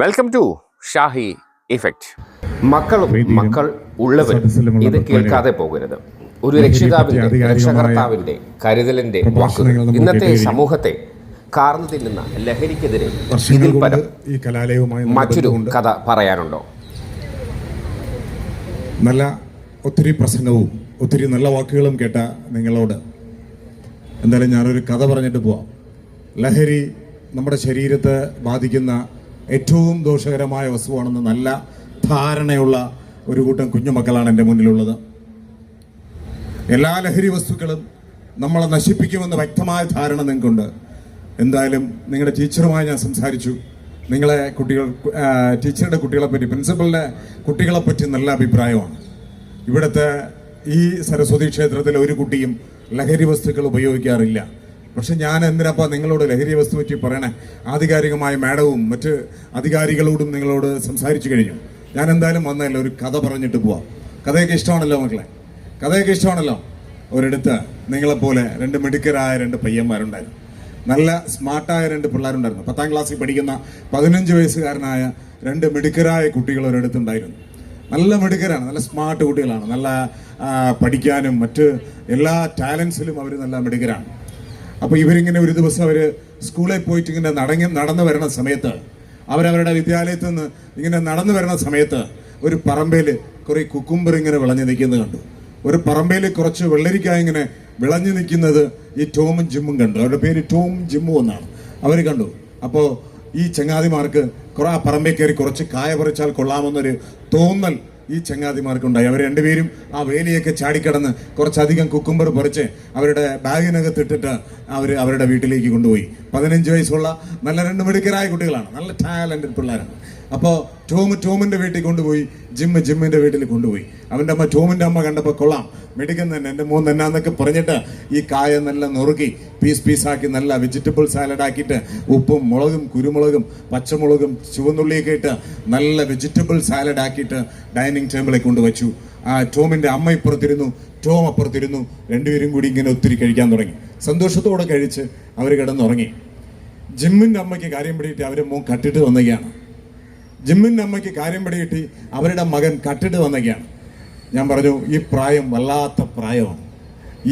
Welcome to Shahi effect മക്കളും മക്കൾ ഉള്ളവരും ഇത് കേൾക്കാതെ പോകരുത്. ഒരു രക്ഷിതാവിന്റെ രക്ഷകർത്താവിന്റെ രക്ഷകർത്താവിന്റെ കരുതലിന്റെ വാക്കുകൾ. ഇന്നത്തെ സമൂഹത്തെ കാർന്നു തിന്നുന്ന ലഹരിക്കെതിരെ ഇതിൽ പല പരം ഈ കലാലയവുമായി നമുക്ക് മറ്റൊരു കഥ പറയാനുണ്ടോ? നല്ല ഒത്തിരി പ്രസംഗവും ഒത്തിരി നല്ല വാക്കുകളും കേട്ട നിങ്ങളോട് എന്തായാലും ഞാനൊരു കഥ പറഞ്ഞിട്ട് പോവാം. ലഹരി നമ്മുടെ ശരീരത്തെ ബാധിക്കുന്ന ഏറ്റവും ദോഷകരമായ വസ്തുവാണെന്ന് നല്ല ധാരണയുള്ള ഒരു കൂട്ടം കുഞ്ഞുമക്കളാണ് എന്റെ മുന്നിലുള്ളത്. എല്ലാ ലഹരി വസ്തുക്കളും നമ്മളെ നശിപ്പിക്കുമെന്ന് വ്യക്തമായ ധാരണ നിങ്ങൾക്കുണ്ട്. എന്തായാലും നിങ്ങളുടെ ടീച്ചറുമായി ഞാൻ സംസാരിച്ചു. നിങ്ങളെ കുട്ടികൾ ടീച്ചറുടെ കുട്ടികളെ പറ്റി പ്രിൻസിപ്പളിന്റെ കുട്ടികളെ പറ്റി നല്ല അഭിപ്രായമാണ്. ഇവിടുത്തെ ഈ സരസ്വതി ക്ഷേത്രത്തിലെ ഒരു കുട്ടിയും ലഹരി വസ്തുക്കൾ ഉപയോഗിക്കാറില്ല. പക്ഷെ ഞാൻ എന്തിനപ്പാ നിങ്ങളോട് ലഹരി വസ്തു പറ്റി പറയണേ? ആധികാരികമായ മാഡവും മറ്റ് അധികാരികളോടും നിങ്ങളോട് സംസാരിച്ചു കഴിഞ്ഞു. ഞാൻ എന്തായാലും വന്നതല്ല ഒരു കഥ പറഞ്ഞിട്ട് പോവാം. കഥയൊക്കെ ഇഷ്ടമാണല്ലോ മക്കളെ? കഥയൊക്കെ ഇഷ്ടമാണല്ലോ? ഒരിടത്ത് നിങ്ങളെപ്പോലെ രണ്ട് മിടുക്കരായ രണ്ട് പയ്യന്മാരുണ്ടായിരുന്നു. നല്ല സ്മാർട്ടായ രണ്ട് പിള്ളേരുണ്ടായിരുന്നു. പത്താം ക്ലാസ്സിൽ പഠിക്കുന്ന പതിനഞ്ച് വയസ്സുകാരനായ രണ്ട് മിടുക്കരായ കുട്ടികൾ ഒരിടത്തുണ്ടായിരുന്നു. നല്ല മിടുക്കരാണ് നല്ല സ്മാർട്ട് കുട്ടികളാണ്. നല്ല പഠിക്കാനും മറ്റ് എല്ലാ ടാലൻസിലും അവർ നല്ല മിടുക്കരാണ്. അപ്പോൾ ഇവരിങ്ങനെ ഒരു ദിവസം അവർ സ്കൂളിൽ പോയിട്ട് ഇങ്ങനെ നടങ്ങി നടന്നു വരുന്ന സമയത്ത് അവരവരുടെ വിദ്യാലയത്തിൽ നിന്ന് ഇങ്ങനെ നടന്നു വരണ സമയത്ത് ഒരു പറമ്പയിൽ കുറേ കുക്കുംബർ ഇങ്ങനെ വിളഞ്ഞു നിൽക്കുന്നത് കണ്ടു. ഒരു പറമ്പയിൽ കുറച്ച് വെള്ളരിക്ക ഇങ്ങനെ വിളഞ്ഞു നിൽക്കുന്നത് ഈ ടോമും ജിമ്മും കണ്ടു. അവരുടെ പേര് ടോം ജിമ്മും എന്നാണ്. അവർ കണ്ടു. അപ്പോൾ ഈ ചങ്ങാതിമാർക്ക് കുറെ ആ പറമ്പിൽ കയറി കുറച്ച് കായ പറിച്ചാൽ കൊള്ളാമെന്നൊരു തോന്നൽ ഈ ചങ്ങാതിമാർക്കുണ്ടായി. അവർ രണ്ടുപേരും ആ വേലിയൊക്കെ ചാടിക്കടന്ന് കുറച്ചധികം കുക്കുംബർ പറിച്ച് അവരുടെ ബാഗിനകത്ത് ഇട്ടിട്ട് അവർ അവരുടെ വീട്ടിലേക്ക് കൊണ്ടുപോയി. പതിനഞ്ച് വയസ്സുള്ള നല്ല രണ്ട് മിടുക്കരായ കുട്ടികളാണ്. നല്ല ടാലന്റഡ് പിള്ളേരാണ്. അപ്പോൾ ടോം ടോമിന്റെ വീട്ടിൽ കൊണ്ടുപോയി ജിമ്മ് ജിമ്മിന്റെ വീട്ടിൽ കൊണ്ടുപോയി. അവന്റെ അമ്മ ടോമിന്റെ അമ്മ കണ്ടപ്പോൾ കൊള്ളാം. മെഡിക്കൻ തന്നെ എന്റെ മോൻ എന്നാന്നൊക്കെ പറഞ്ഞിട്ട് ഈ കായ നല്ല നുറുക്കി പീസ് പീസാക്കി നല്ല വെജിറ്റബിൾ സാലഡ് ആക്കിയിട്ട് ഉപ്പും മുളകും കുരുമുളകും പച്ചമുളകും ചുവന്നുള്ളിയൊക്കെ ഇട്ട് നല്ല വെജിറ്റബിൾ സാലഡ് ആക്കിയിട്ട് ഡൈനിങ് ടേബിളിൽ കൊണ്ടുവച്ചു. ആ ടോമിന്റെ അമ്മ ഇപ്പുറത്തിരുന്നു ടോം അപ്പുറത്തിരുന്നു രണ്ടുപേരും കൂടി ഇങ്ങനെ ഒത്തിരി കഴിക്കാൻ തുടങ്ങി. സന്തോഷത്തോടെ കഴിച്ച് അവർ കിടന്നുറങ്ങി. ജിമ്മിന്റെ അമ്മയ്ക്ക് കാര്യം പിടിയിട്ട് അവരെ മോൻ കട്ടിട്ട് വന്നതാണ് ജിമ്മിന്റെ അമ്മയ്ക്ക് കാര്യം പിടിയിട്ട് അവരുടെ മകൻ കട്ടിട്ട് വന്നൊക്കെയാണ് ഞാൻ പറഞ്ഞു ഈ പ്രായം വല്ലാത്ത പ്രായമാണ്.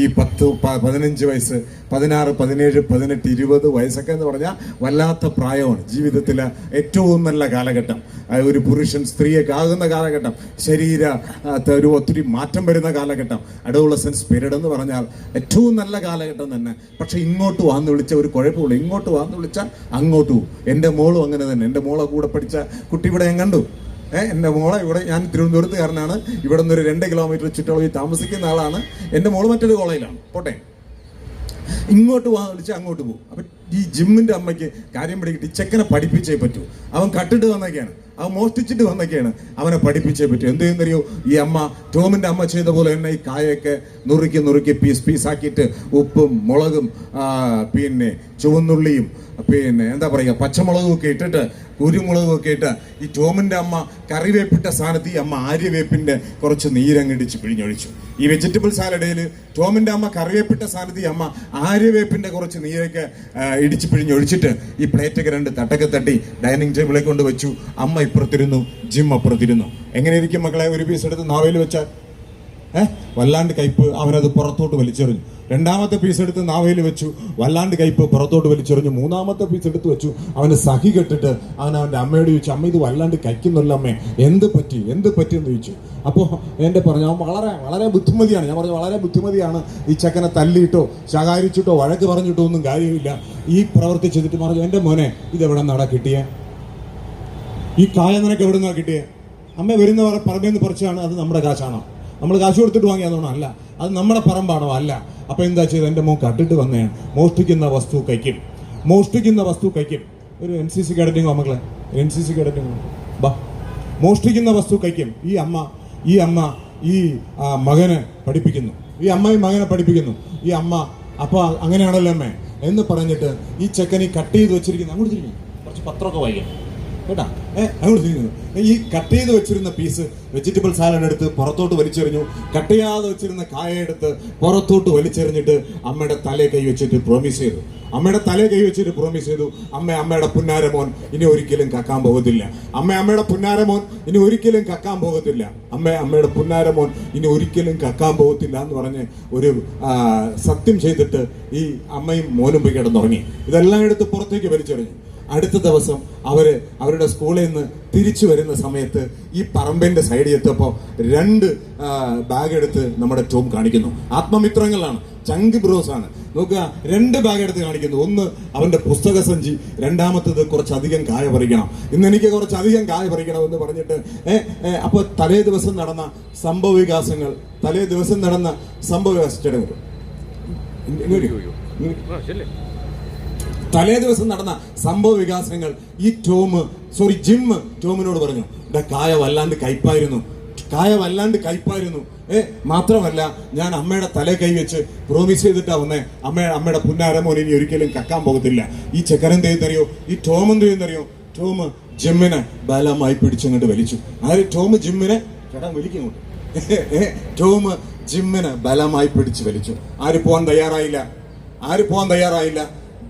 ഈ പത്ത് പതിനഞ്ച് വയസ്സ് പതിനാറ് പതിനേഴ് പതിനെട്ട് ഇരുപത് വയസ്സൊക്കെ എന്ന് പറഞ്ഞാൽ വല്ലാത്ത പ്രായമാണ് ജീവിതത്തിലെ ഏറ്റവും നല്ല കാലഘട്ടം. ഒരു പുരുഷൻ സ്ത്രീയൊക്കെ ആകുന്ന കാലഘട്ടം ശരീര ഒരു ഒത്തിരി മാറ്റം വരുന്ന കാലഘട്ടം അഡോളസൻസ് പീരീഡ് എന്ന് പറഞ്ഞാൽ ഏറ്റവും നല്ല കാലഘട്ടം തന്നെ. പക്ഷേ ഇങ്ങോട്ട് വാന്ന് വിളിച്ച ഒരു കുഴപ്പമില്ല. ഇങ്ങോട്ട് വാന്ന് വിളിച്ചാൽ അങ്ങോട്ട് പോകും. എന്റെ മോളും അങ്ങനെ തന്നെ. എന്റെ മോളെ കൂടെ പഠിച്ച കുട്ടി ഇവിടെ ഞാൻ കണ്ടു. എന്റെ മോളെ ഇവിടെ ഞാൻ തിരുവനന്തപുരത്തുകാരനാണ്. ഇവിടെ ഒരു രണ്ട് കിലോമീറ്റർ ചുറ്റളവിൽ താമസിക്കുന്ന ആളാണ്. എന്റെ മോൾ മറ്റൊരു കോളേജിലാണ്. പോട്ടെ. ഇങ്ങോട്ട് പോകാൻ വിളിച്ച് അങ്ങോട്ട് പോകും അപ്പം ഈ ജിമ്മിന്റെ അമ്മയ്ക്ക് കാര്യം പിടിക്കിട്ട് ചെക്കനെ പഠിപ്പിച്ചേ പറ്റൂ. അവൻ കട്ടിട്ട് വന്നൊക്കെയാണ്. അവൻ മോഷ്ടിച്ചിട്ട് വന്നൊക്കെയാണ്. അവനെ പഠിപ്പിച്ചേ പറ്റൂ. എന്ത് ചെയ്യുന്നറിയോ? ഈ അമ്മ ടോമിന്റെ അമ്മ ചെയ്ത പോലെ തന്നെ ഈ കായൊക്കെ നുറുക്കി നുറുക്കി പീസ് പീസാക്കിയിട്ട് ഉപ്പും മുളകും പിന്നെ ചുവന്നുള്ളിയും പിന്നെ എന്താ പറയുക പച്ചമുളകും ഒക്കെ ഇട്ടിട്ട് കുരുമുളകും ഒക്കെ ഇട്ട് ഈ ടോമിന്റെ അമ്മ കറിവേപ്പിട്ട സ്ഥാനത്ത് ഈ അമ്മ ആര്യവേപ്പിന്റെ കുറച്ച് നീരങ്ങിടിച്ച് പിഴിഞ്ഞൊഴിച്ചു. ഈ വെജിറ്റബിൾ സാലഡയിൽ ടോമിന്റെ അമ്മ കറിവേപ്പിട്ട സ്ഥാനത്ത് ഈ അമ്മ ആര്യവേപ്പിന്റെ കുറച്ച് നീരൊക്കെ ഇടിച്ച് പിഴിഞ്ഞൊഴിച്ചിട്ട് ഈ പ്ലേറ്റൊക്കെ രണ്ട് തട്ടൊക്കെ തട്ടി ഡൈനിങ് ടേബിളിൽ കൊണ്ട് വെച്ചു. അമ്മ ഇപ്പുറത്തിരുന്നു ജിം അപ്പുറത്തിരുന്നു. എങ്ങനെ ഇരിക്കും മക്കളെ ഒരു പീസ് എടുത്ത് നാവയിൽ വെച്ചാൽ? വല്ലാണ്ട് കയ്പ് അവനത് പുറത്തോട്ട് വലിച്ചെറിഞ്ഞു. രണ്ടാമത്തെ പീസ് എടുത്ത് നാവയിൽ വെച്ചു. വല്ലാണ്ട് കയ്പ് പുറത്തോട്ട് വലിച്ചെറിഞ്ഞു. മൂന്നാമത്തെ പീസ് എടുത്ത് വെച്ചു. അവന് സഹി കെട്ടിട്ട് അവൻ അവന്റെ അമ്മയോട് ചോദിച്ചു അമ്മ ഇത് വല്ലാണ്ട് കഴിക്കുന്നില്ല അമ്മേ. എന്ത് പറ്റി? എന്ത് പറ്റി എന്ന് ചോദിച്ചു. അപ്പോൾ എന്റെ പറഞ്ഞു അവൻ വളരെ വളരെ ബുദ്ധിമതിയാണ്. ഞാൻ പറഞ്ഞു വളരെ ബുദ്ധിമതിയാണ്. ഈ ചക്കനെ തല്ലിയിട്ടോ ശകാരിച്ചിട്ടോ വഴക്ക് പറഞ്ഞിട്ടോ ഒന്നും കാര്യമില്ല. ഈ പ്രവൃത്തി ചെയ്തിട്ട് പറഞ്ഞു എന്റെ മോനെ ഇതെവിടെ നിന്നാടാ കിട്ടിയേ? ഈ കായ നിനക്ക് എവിടെ നിന്നാണ് കിട്ടിയേ? അമ്മ വരുന്ന പറ- പറമ്പിൽ പറിച്ചാണ് അത് നമ്മുടെ കാശാണോ? നമ്മൾ കാശ് കൊടുത്തിട്ട് വാങ്ങിയതാണോ അല്ല അത് നമ്മുടെ പറമ്പാണോ? അല്ല. അപ്പൊ എന്താ ചെയ്ത്? എന്റെ മോൻ കട്ടിട്ട് വന്നേ. മോഷ്ടിക്കുന്ന വസ്തു കൈക്കും. മോഷ്ടിക്കുന്ന വസ്തു കൈക്കും. ഒരു എൻ സി സി കേഡറ്റിങ്ങോ മക്കളെ. എൻ സി സി കേഡറ്റിങ്ങോ ബാ. മോഷ്ടിക്കുന്ന വസ്തു കൈക്കും. ഈ അമ്മ ഈ അമ്മ ഈ മകനെ പഠിപ്പിക്കുന്നു. ഈ അമ്മ ഈ മകനെ പഠിപ്പിക്കുന്നു. ഈ അമ്മ അപ്പൊ അങ്ങനെയാണല്ലോ അമ്മേ. എന്ന് പറഞ്ഞിട്ട് ഈ ചെക്കൻ ഈ കട്ട് ചെയ്ത് വെച്ചിരിക്കുന്നു. അങ്ങോട്ട് കുറച്ച് പത്രമൊക്കെ വായിക്കാം. കേട്ടാ? അങ്ങോട്ട് തിരിഞ്ഞു ഈ കട്ട് ചെയ്ത് വെച്ചിരുന്ന പീസ് വെജിറ്റബിൾ സാലഡ് എടുത്ത് പുറത്തോട്ട് വലിച്ചെറിഞ്ഞു. കട്ട് ചെയ്യാതെ വെച്ചിരുന്ന കായ എടുത്ത് പുറത്തോട്ട് വലിച്ചെറിഞ്ഞിട്ട് അമ്മയുടെ തലേ കൈ വെച്ചിട്ട് പ്രോമിസ് ചെയ്തു. അമ്മയുടെ തലേ കൈ വെച്ചിട്ട് പ്രോമിസ് ചെയ്തു അമ്മ അമ്മയുടെ പുന്നാരമോൻ ഇനി ഒരിക്കലും കക്കാൻ പോകത്തില്ല. അമ്മ അമ്മയുടെ പുന്നാരമോൻ ഇനി ഒരിക്കലും കക്കാൻ പോകത്തില്ല. അമ്മ അമ്മയുടെ പുന്നാരമോൻ ഇനി ഒരിക്കലും കക്കാൻ പോകത്തില്ല എന്ന് പറഞ്ഞ് ഒരു സത്യം ചെയ്തിട്ട് ഈ അമ്മയും മോനും പോയി കിടന്നുറങ്ങി. ഇതെല്ലാം എടുത്ത് പുറത്തേക്ക് വലിച്ചെറിഞ്ഞു. അടുത്ത ദിവസം അവർ അവരുടെ സ്കൂളിൽ നിന്ന് തിരിച്ചു വരുന്ന സമയത്ത് ഈ പറമ്പിന്റെ സൈഡിൽ എത്തിയപ്പോൾ രണ്ട് ബാഗ് എടുത്ത് നമ്മുടെ ടോം കാണിക്കുന്നു ആത്മമിത്രങ്ങളാണ് ചങ്ക് ബ്രോസ് ആണ് നോക്കുക രണ്ട് ബാഗ് എടുത്ത് കാണിക്കുന്നു ഒന്ന് അവന്റെ പുസ്തക സഞ്ചി രണ്ടാമത്തത് കുറച്ചധികം കായ പറിക്കണം ഇന്ന് എനിക്ക് കുറച്ചധികം കായ പറിക്കണം എന്ന് പറഞ്ഞിട്ട് ഏ, ഏ, അപ്പൊ തലേ ദിവസം നടന്ന സംഭവ വികാസങ്ങൾ തലേ ദിവസം നടന്ന സംഭവ വികാസ ചേട്ടൻ തലേ ദിവസം നടന്ന സംഭവ വികാസങ്ങൾ ഈ ടോം സോറി ജിം ടോമിനോട് പറഞ്ഞു എന്റെ കായ വല്ലാണ്ട് കയ്പായിരുന്നു. കായ വല്ലാണ്ട് കയ്പായിരുന്നു. ഏ മാത്രമല്ല ഞാൻ അമ്മയുടെ തലേ കൈ വെച്ച് പ്രോമിസ് ചെയ്തിട്ടാ വന്നേ. അമ്മ അമ്മയുടെ പുന്നാരമോൻ ഇനി ഒരിക്കലും കക്കാൻ പോകത്തില്ല. ഈ ചെക്കനെന്ത് ചെയ്യുന്നറിയോ? ഈ ടോം എന്ത് ചെയ്യുന്നറിയോ? ടോം ജിമ്മിനെ ബലമായി പിടിച്ചങ്ങോട്ട് വലിച്ചു. ആര് ടോം ജിമ്മിനെ ചേട്ടാ വലിക്കും ടോം ജിമ്മിനെ ബലമായി പിടിച്ച് വലിച്ചു. ആര് പോകാൻ തയ്യാറായില്ല? ആര് പോകാൻ തയ്യാറായില്ല?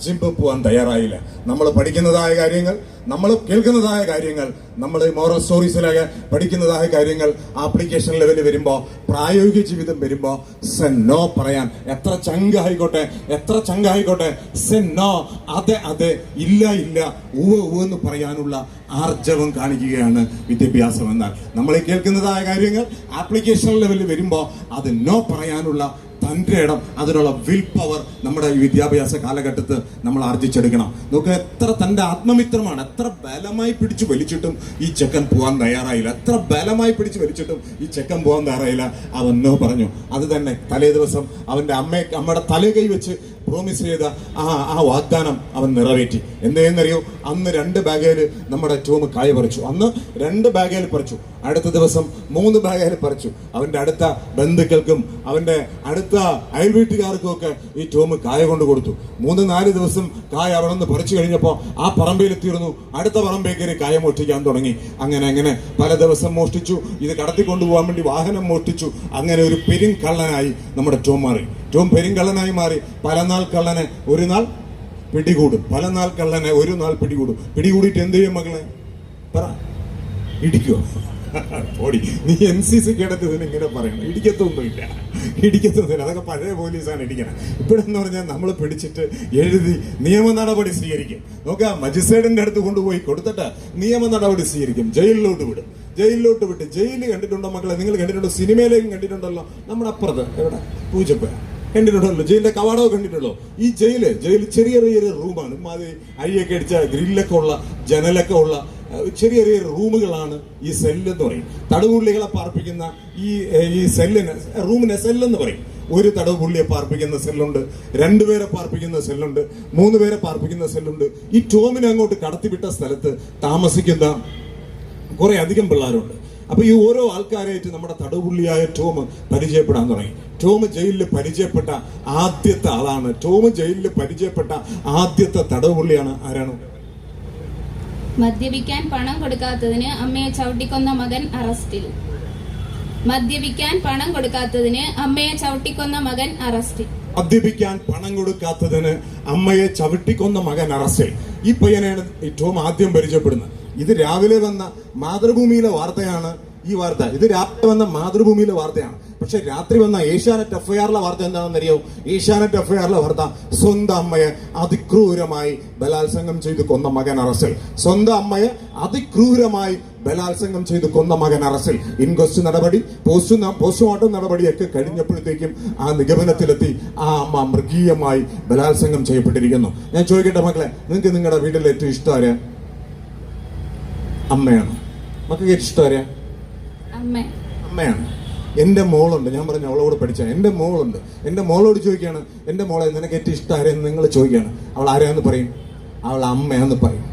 ജിംബ് പോകാൻ തയ്യാറായില്ല. നമ്മൾ പഠിക്കുന്നതായ കാര്യങ്ങൾ നമ്മൾ കേൾക്കുന്നതായ കാര്യങ്ങൾ നമ്മൾ മോറൽ സ്റ്റോറീസിലൊക്കെ പഠിക്കുന്നതായ കാര്യങ്ങൾ ആപ്ലിക്കേഷൻ ലെവൽ വരുമ്പോൾ പ്രായോഗിക ജീവിതം വരുമ്പോൾ സെൻ നോ പറയാൻ. എത്ര ചങ്കായിക്കോട്ടെ എത്ര ചങ്കായിക്കോട്ടെ സെൻ നോ അതെ അതെ ഇല്ല ഇല്ല ഉവ ഉവ എന്ന് പറയാനുള്ള ആർജവം കാണിക്കുകയാണ് വിദ്യാഭ്യാസം എന്നാൽ നമ്മൾ കേൾക്കുന്നതായ കാര്യങ്ങൾ ആപ്ലിക്കേഷൻ ലെവലിൽ വരുമ്പോൾ അത് നോ പറയാനുള്ള തന്റെ ഇടം അതിനുള്ള വിൽ പവർ നമ്മുടെ ഈ വിദ്യാഭ്യാസ കാലഘട്ടത്ത് നമ്മൾ ആർജിച്ചെടുക്കണം. നോക്കുക എത്ര തന്റെ ആത്മമിത്രമാണ് എത്ര ബലമായി പിടിച്ചു വലിച്ചിട്ടും ഈ ചെക്കൻ പോകാൻ തയ്യാറായില്ല. എത്ര ബലമായി പിടിച്ചു വലിച്ചിട്ടും ഈ ചെക്കൻ പോകാൻ തയ്യാറായില്ല. അവൻ പറഞ്ഞു. അത് തന്നെ തലേ ദിവസം അവന്റെ അമ്മയെ അമ്മയുടെ തലേ കൈ വെച്ച് പ്രോമിസ് ചെയ്ത ആ ആ വാഗ്ദാനം അവൻ നിറവേറ്റി. എന്തേന്നറിയോ? അന്ന് രണ്ട് ബാഗേൽ നമ്മുടെ ടോം കായ പറിച്ചു. അന്ന് രണ്ട് ബാഗേൽ പറിച്ചു. അടുത്ത ദിവസം മൂന്ന് ബാഗേൽ പറിച്ചു. അവന്റെ അടുത്ത ബന്ധുക്കൾക്കും അവന്റെ അടുത്ത അയൽവീട്ടുകാർക്കും ഒക്കെ ഈ ടോം കായ കൊണ്ട് കൊടുത്തു. മൂന്ന് നാല് ദിവസം കായ അവിടെ നിന്ന് പറിച്ചു കഴിഞ്ഞപ്പോൾ ആ പറമ്പിൽ എത്തിയിരുന്നു അടുത്ത പറമ്പിൽ കയറി കായ മോഷ്ടിക്കാൻ തുടങ്ങി. അങ്ങനെ അങ്ങനെ പല ദിവസം മോഷ്ടിച്ചു. ഇത് കടത്തിക്കൊണ്ടുപോകാൻ വേണ്ടി വാഹനം മോഷ്ടിച്ചു. അങ്ങനെ ഒരു പെരുങ്കള്ളനായി നമ്മുടെ ടോം മാറി. ടോം പെരുങ്കള്ളനായി മാറി പല നാൾ കള്ളനെ ഒരു നാൾ പിടികൂടും. പല നാൾ കള്ളനെ ഒരു നാൾ പിടികൂടും. പിടികൂടിയിട്ട് എന്ത് ചെയ്യും മകളെ പറ. ഇടിക്കോ. ഓടി നീ എൻ സി സി കേടത്തിന് ഇങ്ങനെ പറയണം. ഇടിക്കത്തൊന്നുമില്ല. ഇടിക്കത്തൊന്നുമില്ല. അതൊക്കെ പഴയ പോലീസാണ് ഇടിക്കണം. ഇപ്പോഴെന്ന് പറഞ്ഞാൽ നമ്മൾ പിടിച്ചിട്ട് എഴുതി നിയമ നടപടി സ്വീകരിക്കും. നോക്കാം മജിസ്ട്രേറ്റിന്റെ അടുത്ത് കൊണ്ടുപോയി കൊടുത്തിട്ട് നിയമ നടപടി സ്വീകരിക്കും. ജയിലിലോട്ട് വിടും. ജയിലിലോട്ട് വിട്ട് ജയിലിൽ കണ്ടിട്ടുണ്ടോ മക്കളെ? നിങ്ങൾ കണ്ടിട്ടുണ്ടോ? സിനിമയിലേക്കും കണ്ടിട്ടുണ്ടല്ലോ? നമ്മുടെ അപ്പുറത്ത്. എവിടെ? പൂജപ്പ കണ്ടിട്ടുണ്ടല്ലോ. ജയിലിന്റെ കവാടമൊക്കെ കണ്ടിട്ടുള്ളൂ ഈ ജയിൽ ജയിൽ ചെറിയ ചെറിയ റൂമാണ്. മാതിരി അഴിയൊക്കെ അടിച്ച ഗ്രില്ലൊക്കെ ഉള്ള ജനലൊക്കെ ഉള്ള ചെറിയ ചെറിയ റൂമുകളാണ് ഈ സെല്ലെന്ന് പറയും. തടവുള്ളികളെ പാർപ്പിക്കുന്ന ഈ ഈ സെല്ലിന് റൂമിനെ സെല്ലെന്ന് പറയും. ഒരു തടവ് പുള്ളിയെ പാർപ്പിക്കുന്ന സെല്ലുണ്ട് രണ്ടുപേരെ പാർപ്പിക്കുന്ന സെല്ലുണ്ട് മൂന്ന് പേരെ പാർപ്പിക്കുന്ന സെല്ലുണ്ട്. ഈ ടോമിനെ അങ്ങോട്ട് കടത്തിവിട്ട സ്ഥലത്ത് താമസിക്കുന്ന കുറെ അധികം പിള്ളേരുണ്ട്. അപ്പൊ ഈ ഓരോ ആൾക്കാരായിട്ട് നമ്മുടെ തടവുള്ളിയായ ടോം പരിചയപ്പെടാൻ തുടങ്ങി. ടോം ജയിലിൽ പരിചയപ്പെട്ട ആദ്യത്തെ ആളാണ്. ടോം ജയിലിൽ പരിചയപ്പെട്ട ആദ്യത്തെ തടവുള്ളിയാണ് ആരാണ്? മദ്യപിക്കാൻ പണം കൊടുക്കാത്തതിന് അമ്മയെ ചവിട്ടിക്കൊന്ന മകൻ അറസ്റ്റിൽ. മദ്യപിക്കാൻ പണം കൊടുക്കാത്തതിന് അമ്മയെ ചവിട്ടിക്കൊന്ന മകൻ അറസ്റ്റിൽ. മദ്യപിക്കാൻ പണം കൊടുക്കാത്തതിന് അമ്മയെ ചവിട്ടിക്കൊന്ന മകൻ അറസ്റ്റിൽ. ഈ പയ്യനെയാണ് ഈ ടോം ആദ്യം പരിചയപ്പെടുന്നത്. ഇത് രാവിലെ വന്ന മാതൃഭൂമിയിലെ വാർത്തയാണ് ഈ വാർത്ത. ഇത് രാത്രി വന്ന മാതൃഭൂമിയിലെ വാർത്തയാണ്. പക്ഷെ രാത്രി വന്ന ഏഷ്യാനെറ്റ് എഫ്ഐആറിലെ വാർത്ത എന്താണെന്ന് അറിയോ ഏഷ്യാനെറ്റ് എഫ്ഐആറിലെ വാർത്ത സ്വന്തം അമ്മയെ അതിക്രൂരമായി ബലാത്സംഗം ചെയ്ത് കൊന്ന മകൻ അറസ്റ്റിൽ. സ്വന്തം അമ്മയെ അതിക്രൂരമായി ബലാത്സംഗം ചെയ്ത് കൊന്ന മകൻ അറസ്റ്റിൽ. ഇൻക്വസ്റ്റ് നടപടി പോസ്റ്റ് പോസ്റ്റ്മോർട്ടം നടപടിയൊക്കെ കഴിഞ്ഞപ്പോഴത്തേക്കും ആ നിഗമനത്തിലെത്തി ആ അമ്മ മൃഗീയമായി ബലാത്സംഗം ചെയ്യപ്പെട്ടിരിക്കുന്നു. ഞാൻ ചോദിക്കട്ടെ മക്കളെ നിങ്ങൾക്ക് നിങ്ങളുടെ വീട്ടിൽ ഏറ്റവും ഇഷ്ടം അമ്മയാണ്. മക്കൾക്ക് ഇഷ്ടം ആരാ? അമ്മ. അമ്മയാണ്. എന്റെ മോളുണ്ട്. ഞാൻ പറഞ്ഞു അവളോട് പഠിച്ച. എന്റെ മോളുണ്ട്. എന്റെ മോളോട് ചോദിക്കുകയാണ് എന്റെ മോളെ നിനക്ക് ഏറ്റവും ഇഷ്ടം ആരെയെന്ന് നിങ്ങൾ ചോദിക്കുകയാണ്. അവൾ ആരെയാന്ന് പറയും? അവൾ അമ്മയാന്ന് പറയും.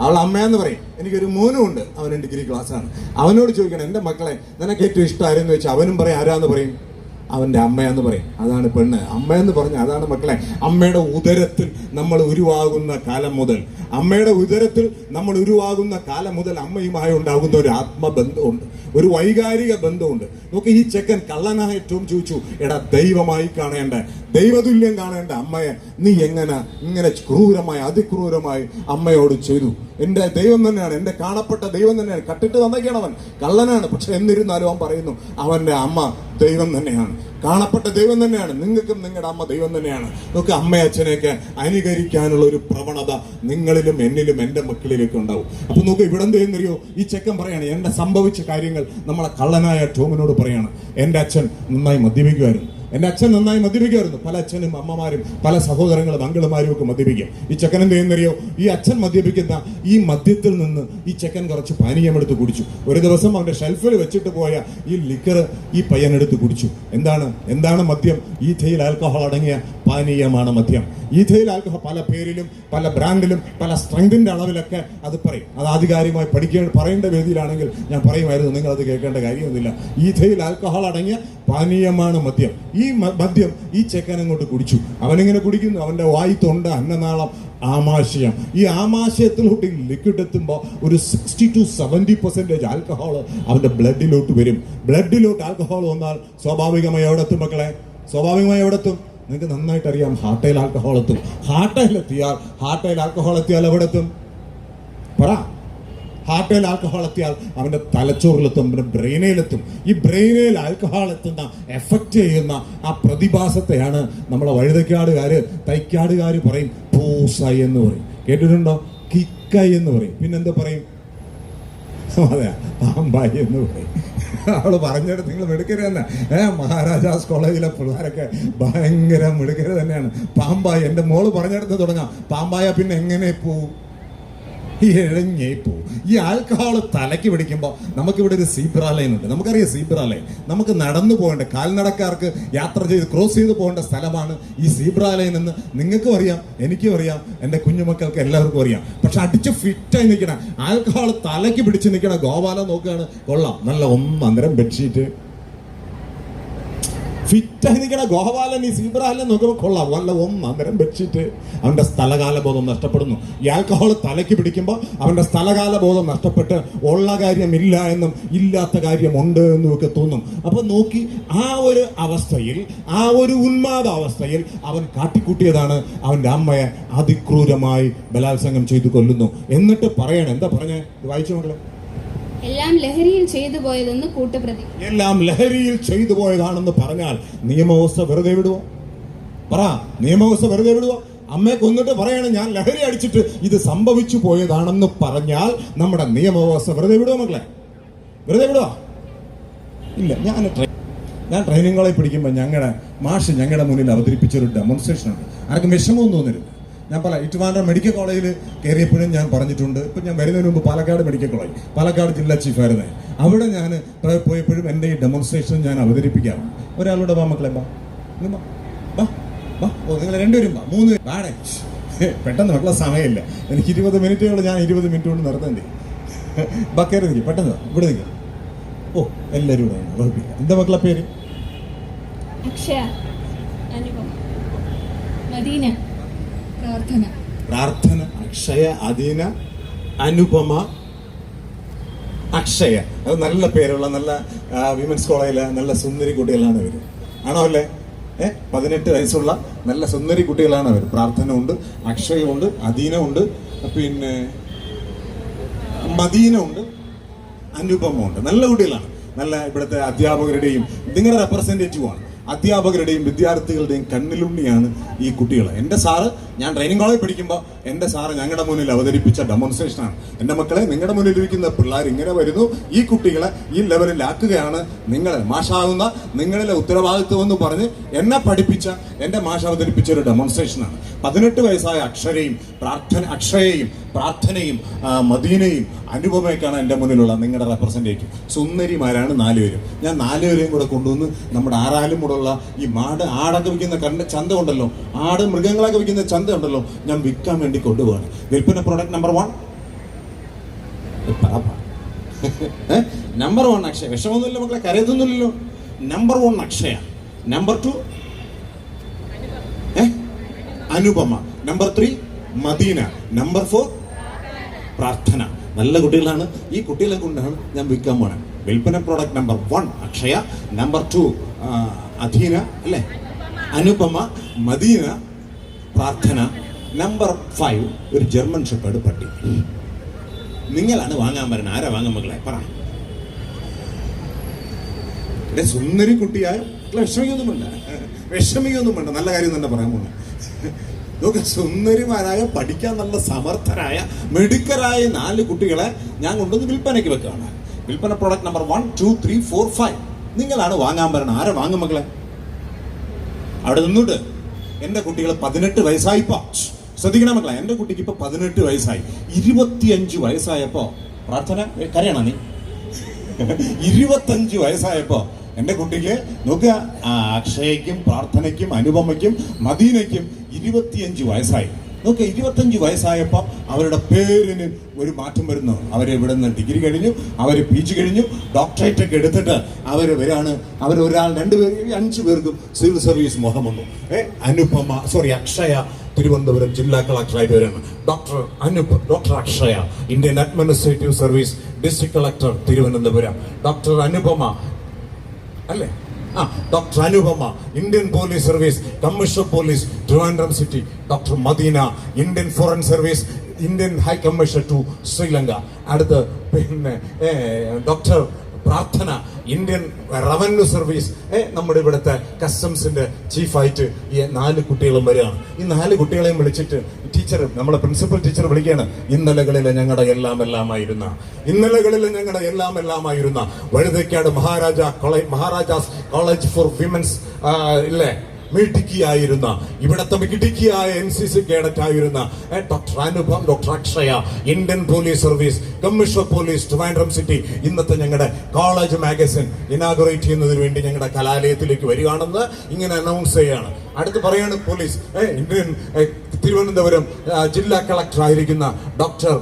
അവൾ അമ്മയാന്ന് പറയും. എനിക്കൊരു മോനും ഉണ്ട്. അവൻ ഡിഗ്രി ക്ലാസ്സാണ്. അവനോട് ചോദിക്കണം എന്റെ മക്കളെ നിനക്ക് ഏറ്റവും ഇഷ്ടം ആരെന്ന് വെച്ചാൽ അവനും പറയും ആരാന്ന് പറയും? അവന്റെ അമ്മയെന്ന് പറയും. അതാണ് പെണ്ണ്. അമ്മയെന്ന് പറഞ്ഞ അതാണ് മക്കളെ അമ്മയുടെ ഉദരത്തിൽ നമ്മൾ ഉരുവാകുന്ന കാലം മുതൽ. അമ്മയുടെ ഉദരത്തിൽ നമ്മൾ ഉരുവാകുന്ന കാലം മുതൽ അമ്മയുമായി ഉണ്ടാകുന്ന ഒരു ആത്മബന്ധമുണ്ട്. ഒരു വൈകാരിക ബന്ധമുണ്ട്. നോക്ക് ഈ ചെക്കൻ കള്ളനായ ഏറ്റവും ചോദിച്ചു എടാ ദൈവമായി കാണേണ്ട ദൈവതുല്യം കാണേണ്ട അമ്മയെ നീ എങ്ങനെ ഇങ്ങനെ ക്രൂരമായി അതിക്രൂരമായി അമ്മയോട് ചെയ്തു? എന്റെ ദൈവം തന്നെയാണ് എന്റെ കാണപ്പെട്ട ദൈവം തന്നെയാണ്. കട്ടിട്ട് തന്നേക്കാണ് അവൻ കള്ളനാണ്. പക്ഷെ എന്നിരുന്നാലും അവൻ പറയുന്നു അവന്റെ അമ്മ ദൈവം തന്നെയാണ്. കാണപ്പെട്ട ദൈവം തന്നെയാണ്. നിങ്ങൾക്കും നിങ്ങളുടെ അമ്മ ദൈവം തന്നെയാണ്. നോക്ക് അമ്മ അച്ഛനെയൊക്കെ അനുകരിക്കാനുള്ള ഒരു പ്രവണത നിങ്ങളിലും എന്നിലും എന്റെ മക്കളിലേക്ക് ഉണ്ടാവും. അപ്പൊ നോക്ക് ഇവിടെ എന്ത് ചെയ്യുന്നറിയോ? ഈ ചെക്കൻ പറയാണ് എന്റെ സംഭവിച്ച കാര്യങ്ങൾ നമ്മളെ കള്ളനായ ടോമിനോട് പറയാണ്. എന്റെ അച്ഛൻ നന്നായി മദ്യപിക്കുമായിരുന്നു. എന്റെ അച്ഛൻ നന്നായി മദ്യപിക്കുമായിരുന്നു പല അച്ഛനും അമ്മമാരും പല സഹോദരങ്ങളും അങ്കിളുമാരും ഒക്കെ മദ്യപിക്കും. ഈ ചെക്കൻ എന്ത് ചെയ്യുന്നറിയോ? ഈ അച്ഛൻ മദ്യപിക്കുന്ന ഈ മദ്യത്തിൽ നിന്ന് ഈ ചെക്കൻ കുറച്ച് പാനീയം എടുത്ത് കുടിച്ചു. ഒരു ദിവസം അവന്റെ ഷെൽഫിൽ വെച്ചിട്ട് പോയ ഈ ലിക്കർ ഈ പയ്യൻ എടുത്ത് കുടിച്ചു. എന്താണ്? എന്താണ് മദ്യം? ഈ തേയിൽ ആൽക്കഹോൾ അടങ്ങിയ പാനീയമാണ് മദ്യം. ഈ തേയിൽ ആൽക്കഹോൾ പല പേരിലും പല ബ്രാൻഡിലും പല സ്ട്രെങ്തിന്റെ അളവിലൊക്കെ അത് പറയും. അത് ആധികാരികമായി പഠിക്കേണ്ട പറയേണ്ട വേദിയിലാണെങ്കിൽ ഞാൻ പറയുമായിരുന്നു നിങ്ങൾ അത് കേൾക്കേണ്ട കാര്യമൊന്നുമില്ല. ഈ തേയിൽ ആൽക്കഹോൾ അടങ്ങിയ പാനീയമാണ് മദ്യം. ഈ മദ്യം ഈ ചെക്കൻ അങ്ങോട്ട് കുടിച്ചു. അവനിങ്ങനെ കുടിക്കുന്നു? അവന്റെ വായി തൊണ്ട അന്നനാളം ആമാശയം. ഈ ആമാശയത്തിലോട്ട് ലിക്വിഡ് എത്തുമ്പോൾ ഒരു sixty two seventy percentage alcohol അവന്റെ ബ്ലഡിലോട്ട് വരും. ബ്ലഡിലോട്ട് ആൽക്കഹോൾ വന്നാൽ സ്വാഭാവികമായി എവിടെ എത്തും മക്കളെ? സ്വാഭാവികമായി എവിടെ എത്തും? നിങ്ങൾക്ക് നന്നായിട്ട് അറിയാം ഹാർട്ടയിൽ ആൽക്കഹോൾ എത്തും. ഹാർട്ടയിൽ എത്തിയാൽ ഹാർട്ടയിൽ ആൽക്കഹോൾ എത്തിയാൽ എവിടെ എത്തും? പറ. ഹാർട്ടിൽ ആൽക്കഹോൾ എത്തിയാൽ അവന്റെ തലച്ചോറിലെത്തും അവന്റെ ബ്രെയിനിലെത്തും. ഈ ബ്രെയിനിൽ ആൽക്കഹോൾ എത്തുന്ന എഫക്റ്റ് ചെയ്യുന്ന ആ പ്രതിഭാസത്തെയാണ് നമ്മളെ വഴുതക്കാടുകാർ തൈക്കാടുകാർ പറയും. പൂസ എന്ന് പറയും. കേട്ടിട്ടുണ്ടോ? കിക്ക എന്ന് പറയും. പിന്നെന്താ പറയും? അതെ പാമ്പായി എന്ന് പറയും. അവൾ പറഞ്ഞിട്ട് നിങ്ങൾ മിടുക്കര് തന്നെ. ഏ മഹാരാജാസ് കോളേജിലെ പിള്ളേരൊക്കെ ഭയങ്കര മിടുക്കര് തന്നെയാണ്. പാമ്പായി എന്റെ മോൾ പറഞ്ഞെടുത്ത് തുടങ്ങാം. പാമ്പായ പിന്നെ എങ്ങനെ പോവും? ഈ ഇഴഞ്ഞേ പോവും ഈ ആൽക്കഹോൾ തലയ്ക്ക് പിടിക്കുമ്പോൾ നമുക്കിവിടെ ഒരു സീബ്ര ലൈൻ ഉണ്ട്. നമുക്കറിയാം സീബ്ര ലൈൻ. നമുക്ക് നടന്നു പോകേണ്ട കാൽനടക്കാർക്ക് യാത്ര ചെയ്ത് ക്രോസ് ചെയ്ത് പോകേണ്ട സ്ഥലമാണ് ഈ സീബ്ര ലൈൻ എന്ന് നിങ്ങൾക്കും അറിയാം എനിക്കും അറിയാം എന്റെ കുഞ്ഞുമക്കൾക്ക് എല്ലാവർക്കും അറിയാം. പക്ഷെ അടിച്ച് ഫിറ്റായി നിൽക്കണം ആൽക്കഹോൾ തലയ്ക്ക് പിടിച്ച് നിൽക്കണം ഗോപാലം നോക്കുകയാണ്. കൊള്ളാം. നല്ല ഒന്നരം ബെഡ്ഷീറ്റ്. ഫിറ്റായി നിൽക്കണ ഗോപാലൻ ഈ സീബ്രാലൻ നോക്കുമ്പോൾ കൊള്ളാം. വല്ല ഒന്നന്തരം വെച്ചിട്ട് അവന്റെ സ്ഥലകാല ബോധം നഷ്ടപ്പെടുന്നു. ഈ ആൽക്കഹോൾ തലയ്ക്ക് പിടിക്കുമ്പോൾ അവന്റെ സ്ഥലകാലബോധം നഷ്ടപ്പെട്ട് ഉള്ള കാര്യമില്ല എന്നും ഇല്ലാത്ത കാര്യമുണ്ട് എന്നും ഒക്കെ തോന്നും. അപ്പോൾ നോക്കി ആ ഒരു അവസ്ഥയിൽ ആ ഒരു ഉന്മാദ അവസ്ഥയിൽ അവൻ കാട്ടിക്കൂട്ടിയതാണ് അവന്റെ അമ്മയെ അതിക്രൂരമായി ബലാത്സംഗം ചെയ്തു കൊല്ലുന്നു. എന്നിട്ട് പറയണം. എന്താ പറഞ്ഞേ? വായിച്ചു മക്കളെ? എല്ലാം ലഹരിയിൽ ചെയ്തു പോയതെന്ന് കൂട്ടുപ്രതി. എല്ലാം ലഹരിയിൽ ചെയ്തു പോയതാണെന്ന് പറഞ്ഞാൽ നിയമവ്യവസ്ഥ വെറുതെ വിടുവോ? പറ നിയമവ്യവസ്ഥ വെറുതെ വിടുവോ? അമ്മയെ കൊന്നിട്ട് പറയണം ഞാൻ ലഹരി അടിച്ചിട്ട് ഇത് സംഭവിച്ചു പോയതാണെന്ന് പറഞ്ഞാൽ നമ്മുടെ നിയമവ്യവസ്ഥ വെറുതെ വിടുവോ മക്കളെ? വെറുതെ വിടുവോ? ഇല്ല ഞാൻ ഞാൻ ട്രെയിനിങ്ങളെ പിടിക്കുമ്പോൾ ഞങ്ങളുടെ മാഷ് ഞങ്ങളുടെ മുന്നിൽ അവതരിപ്പിച്ചൊരു ഡെമോൺസ്ട്രേഷൻ ഉണ്ട് ആർക്കും വിഷമമൊന്നും തോന്നരുത്. ഞാൻ പല ഇറ്റുമാൻഡ്ര മെഡിക്കൽ കോളേജിൽ കയറിയപ്പോഴും ഞാൻ പറഞ്ഞിട്ടുണ്ട്. ഇപ്പം ഞാൻ വരുന്നതിന് മുമ്പ് പാലക്കാട് മെഡിക്കൽ കോളേജ് പാലക്കാട് ജില്ലാ ചീഫായിരുന്നേ. അവിടെ ഞാൻ പോയപ്പോഴും എന്റെ ഈ ഡെമോൺസ്ട്രേഷൻ ഞാൻ അവതരിപ്പിക്കാം ഒരാളോട് വാ മക്കളെ വാ. ഓ നിങ്ങൾ രണ്ടുപേരും വാ. മൂന്ന് വേണേ പെട്ടെന്ന് മക്കളെ സമയമില്ല. എനിക്ക് ഇരുപത് മിനിറ്റ് കൊണ്ട് ഞാൻ ഇരുപത് മിനിറ്റ് കൊണ്ട് നിർത്തേണ്ടി ബാ കയറി നിൽക്കും പെട്ടെന്ന് ഇവിടെ നിൽക്കാം ഓ എല്ലാവരും ഇവിടെ. കുഴപ്പമില്ല. എന്താ മക്കളെ പേര്? അക്ഷയ. അനുപം മദീന. പ്രാർത്ഥന. അക്ഷയ അധീന അനുപമ അക്ഷയ. അത് നല്ല പേരുള്ള നല്ല വിമൻസ് കോളേജിലെ നല്ല സുന്ദരി കുട്ടികളാണ് ഇവർ ആണോ അല്ലേ? ഏഹ് പതിനെട്ട് വയസ്സുള്ള നല്ല സുന്ദരി കുട്ടികളാണ് അവർ പ്രാർത്ഥന ഉണ്ട് അക്ഷയമുണ്ട് അധീനമുണ്ട് പിന്നെ മദീനമുണ്ട് ഉണ്ട് അനുപമ ഉണ്ട്. നല്ല കുട്ടികളാണ്. നല്ല ഇവിടുത്തെ അധ്യാപകരുടെയും നിങ്ങളുടെ റെപ്രസെന്റേറ്റീവ് ആണ്. അധ്യാപകരുടെയും വിദ്യാർത്ഥികളുടെയും കണ്ണിലുണ്ണിയാണ് ഈ കുട്ടികൾ എന്റെ സാറ് ഞാൻ ട്രെയിനിങ് കോളേജ് പഠിക്കുമ്പോൾ എന്റെ സാറ് ഞങ്ങളുടെ മുന്നിൽ അവതരിപ്പിച്ച ഡെമോൺസ്ട്രേഷനാണ് എന്റെ മക്കളെ നിങ്ങളുടെ മുന്നിൽ ഇരിക്കുന്ന പിള്ളേർ ഇങ്ങനെ വരുന്നു. ഈ കുട്ടികളെ ഈ ലെവലിലാക്കുകയാണ് നിങ്ങൾ. മാഷാകുന്ന നിങ്ങളിലെ ഉത്തരവാദിത്വം എന്ന് പറഞ്ഞ് എന്നെ പഠിപ്പിച്ച എന്റെ മാഷ അവതരിപ്പിച്ച ഒരു ഡെമോൺസ്ട്രേഷനാണ് പതിനെട്ട് വയസ്സായ അക്ഷരയും പ്രാർത്ഥന അക്ഷയയും പ്രാർത്ഥനയും മദീനയും അനുപമയൊക്കെയാണ് എന്റെ മുന്നിലുള്ള നിങ്ങളുടെ റെപ്രസെന്റേറ്റീവ് സുന്ദരിമാരാണ് നാലുപേരും. ഞാൻ നാലുപേരെയും കൂടെ കൊണ്ടുവന്ന് നമ്മുടെ ആറാലും കൂടെ ഉള്ള ഈ മാട് ആടൊക്കെ വിൽക്കുന്ന കണ്ട ചന്ത ഉണ്ടല്ലോ. ആട് മൃഗങ്ങളൊക്കെ വിൽക്കുന്ന ചന്ത ഉണ്ടല്ലോ ഞാൻ വിൽക്കാൻ വേണ്ടി കൊണ്ടുപോവാണ്. വിൽപ്പന product number one number one Akshaya. വിഷമൊന്നുമില്ല മക്കളെ കരയതൊന്നുമില്ലല്ലോ number one Akshaya. Number two Anupama. Number three Madeena. Number four Prarthana. നല്ല കുട്ടികളാണ്. ഈ കുട്ടികളെ കൊണ്ടാണ് ഞാൻ വിൽക്കാൻ പോണത് വിൽപ്പന product number one Akshaya. Number two Adheena അല്ലേ? Anupama. Medina Prarthana. Number five ഒരു ജർമ്മൻ ഷെപ്പേർഡ് പട്ടി. നിങ്ങളാണ് വാങ്ങാൻ പറയുന്നത് ആരാ വാങ്ങാൻ മകളെ പറ. സുന്ദരി കുട്ടിയായ വിഷമിക്കൊന്നും വേണ്ട വിഷമിക്കൊന്നും വേണ്ട നല്ല കാര്യം തന്നെ പറയാൻ പോകുന്നത് നോക്ക് സുന്ദരിമാരായ പഠിക്കാൻ നല്ല സമർത്ഥരായ മെഡിക്കലായ നാല് കുട്ടികളെ ഞാൻ കൊണ്ടുവന്ന് വിൽപ്പനയ്ക്ക് വെക്കുകയാണ്. വിൽപ്പന product number one two three four five നിങ്ങളാണ് വാങ്ങാൻ പറയുന്നത് ആരാ വാങ്ങും മക്കളെ? അവിടെ നിന്നിട്ട്. എന്റെ കുട്ടികൾ പതിനെട്ട് വയസ്സായിപ്പോ. ശ്രദ്ധിക്കണം മക്കളെ എന്റെ കുട്ടിക്ക് ഇപ്പൊ പതിനെട്ട് വയസ്സായി. ഇരുപത്തിയഞ്ച് വയസ്സായപ്പോ പ്രാർത്ഥന കരയണോ നീ? ഇരുപത്തഞ്ച് വയസ്സായപ്പോ എന്റെ കുട്ടിക്ക് നോക്കുക ആ അക്ഷയയ്ക്കും പ്രാർത്ഥനയ്ക്കും അനുപമയ്ക്കും മദീനയ്ക്കും ഇരുപത്തിയഞ്ച് വയസ്സായി. നോക്കുക ഇരുപത്തഞ്ച് വയസ്സായപ്പോൾ അവരുടെ പേരിന് ഒരു മാറ്റം വരുന്നു. അവർ ഇവിടെ നിന്ന് ഡിഗ്രി കഴിഞ്ഞു അവർ പി ജി കഴിഞ്ഞു ഡോക്ടറേറ്റ് ഒക്കെ എടുത്തിട്ട് അവർ വരാണ്. അവർ ഒരാൾ രണ്ട് പേര് അഞ്ച് പേർക്കും സിവിൽ സർവീസ് മോഹം വന്നു. ഏ അനുപമ സോറി അക്ഷയ തിരുവനന്തപുരം ജില്ലാ കളക്ടറായിട്ട് വരാണ്. Doctor Anupa doctor Akshaya Indian administrative service district collector Thiruvananthapuram. Doctor Anupama അല്ലേ? Doctor Anupama Indian police service commissioner police Trivandrum city. Doctor Madeena Indian foreign service Indian high commissioner to Sri Lanka. അടുത്ത് പിന്നെ doctor പ്രാർത്ഥന Indian revenue service നമ്മുടെ ഇവിടുത്തെ കസ്റ്റംസിന്റെ ചീഫായിട്ട് ഈ നാല് കുട്ടികളും വരികയാണ്. ഈ നാല് കുട്ടികളെയും വിളിച്ചിട്ട് ടീച്ചർ നമ്മളെ പ്രിൻസിപ്പൽ ടീച്ചർ വിളിക്കുകയാണ്. ഇന്നലകളിലെ ഞങ്ങളുടെ എല്ലാം എല്ലാമായിരുന്ന. ഇന്നലകളിലെ ഞങ്ങളുടെ എല്ലാം എല്ലാമായിരുന്ന Vazhuthacaud Maharaja college Maharajas college for women's ഇല്ലേ? മിടുക്കിയായിരുന്ന ഇവിടത്തെ മിടുക്കിയായ എൻ സി സി കേഡറ്റ് ആയിരുന്ന doctor Anupam doctor Akshaya Indian police service commissioner police Trivandrum city ഇന്നത്തെ ഞങ്ങളുടെ കോളേജ് മാഗസിൻ ഇനാഗുറേറ്റ് ചെയ്യുന്നതിന് വേണ്ടി ഞങ്ങളുടെ കലാലയത്തിലേക്ക് വരികയാണെന്ന് ഇങ്ങനെ അനൗൺസ് ചെയ്യാണ്. അടുത്ത് പറയാണ് പോലീസ്. തിരുവനന്തപുരം ജില്ലാ കളക്ടർ ആയിരിക്കുന്ന ഡോക്ടർ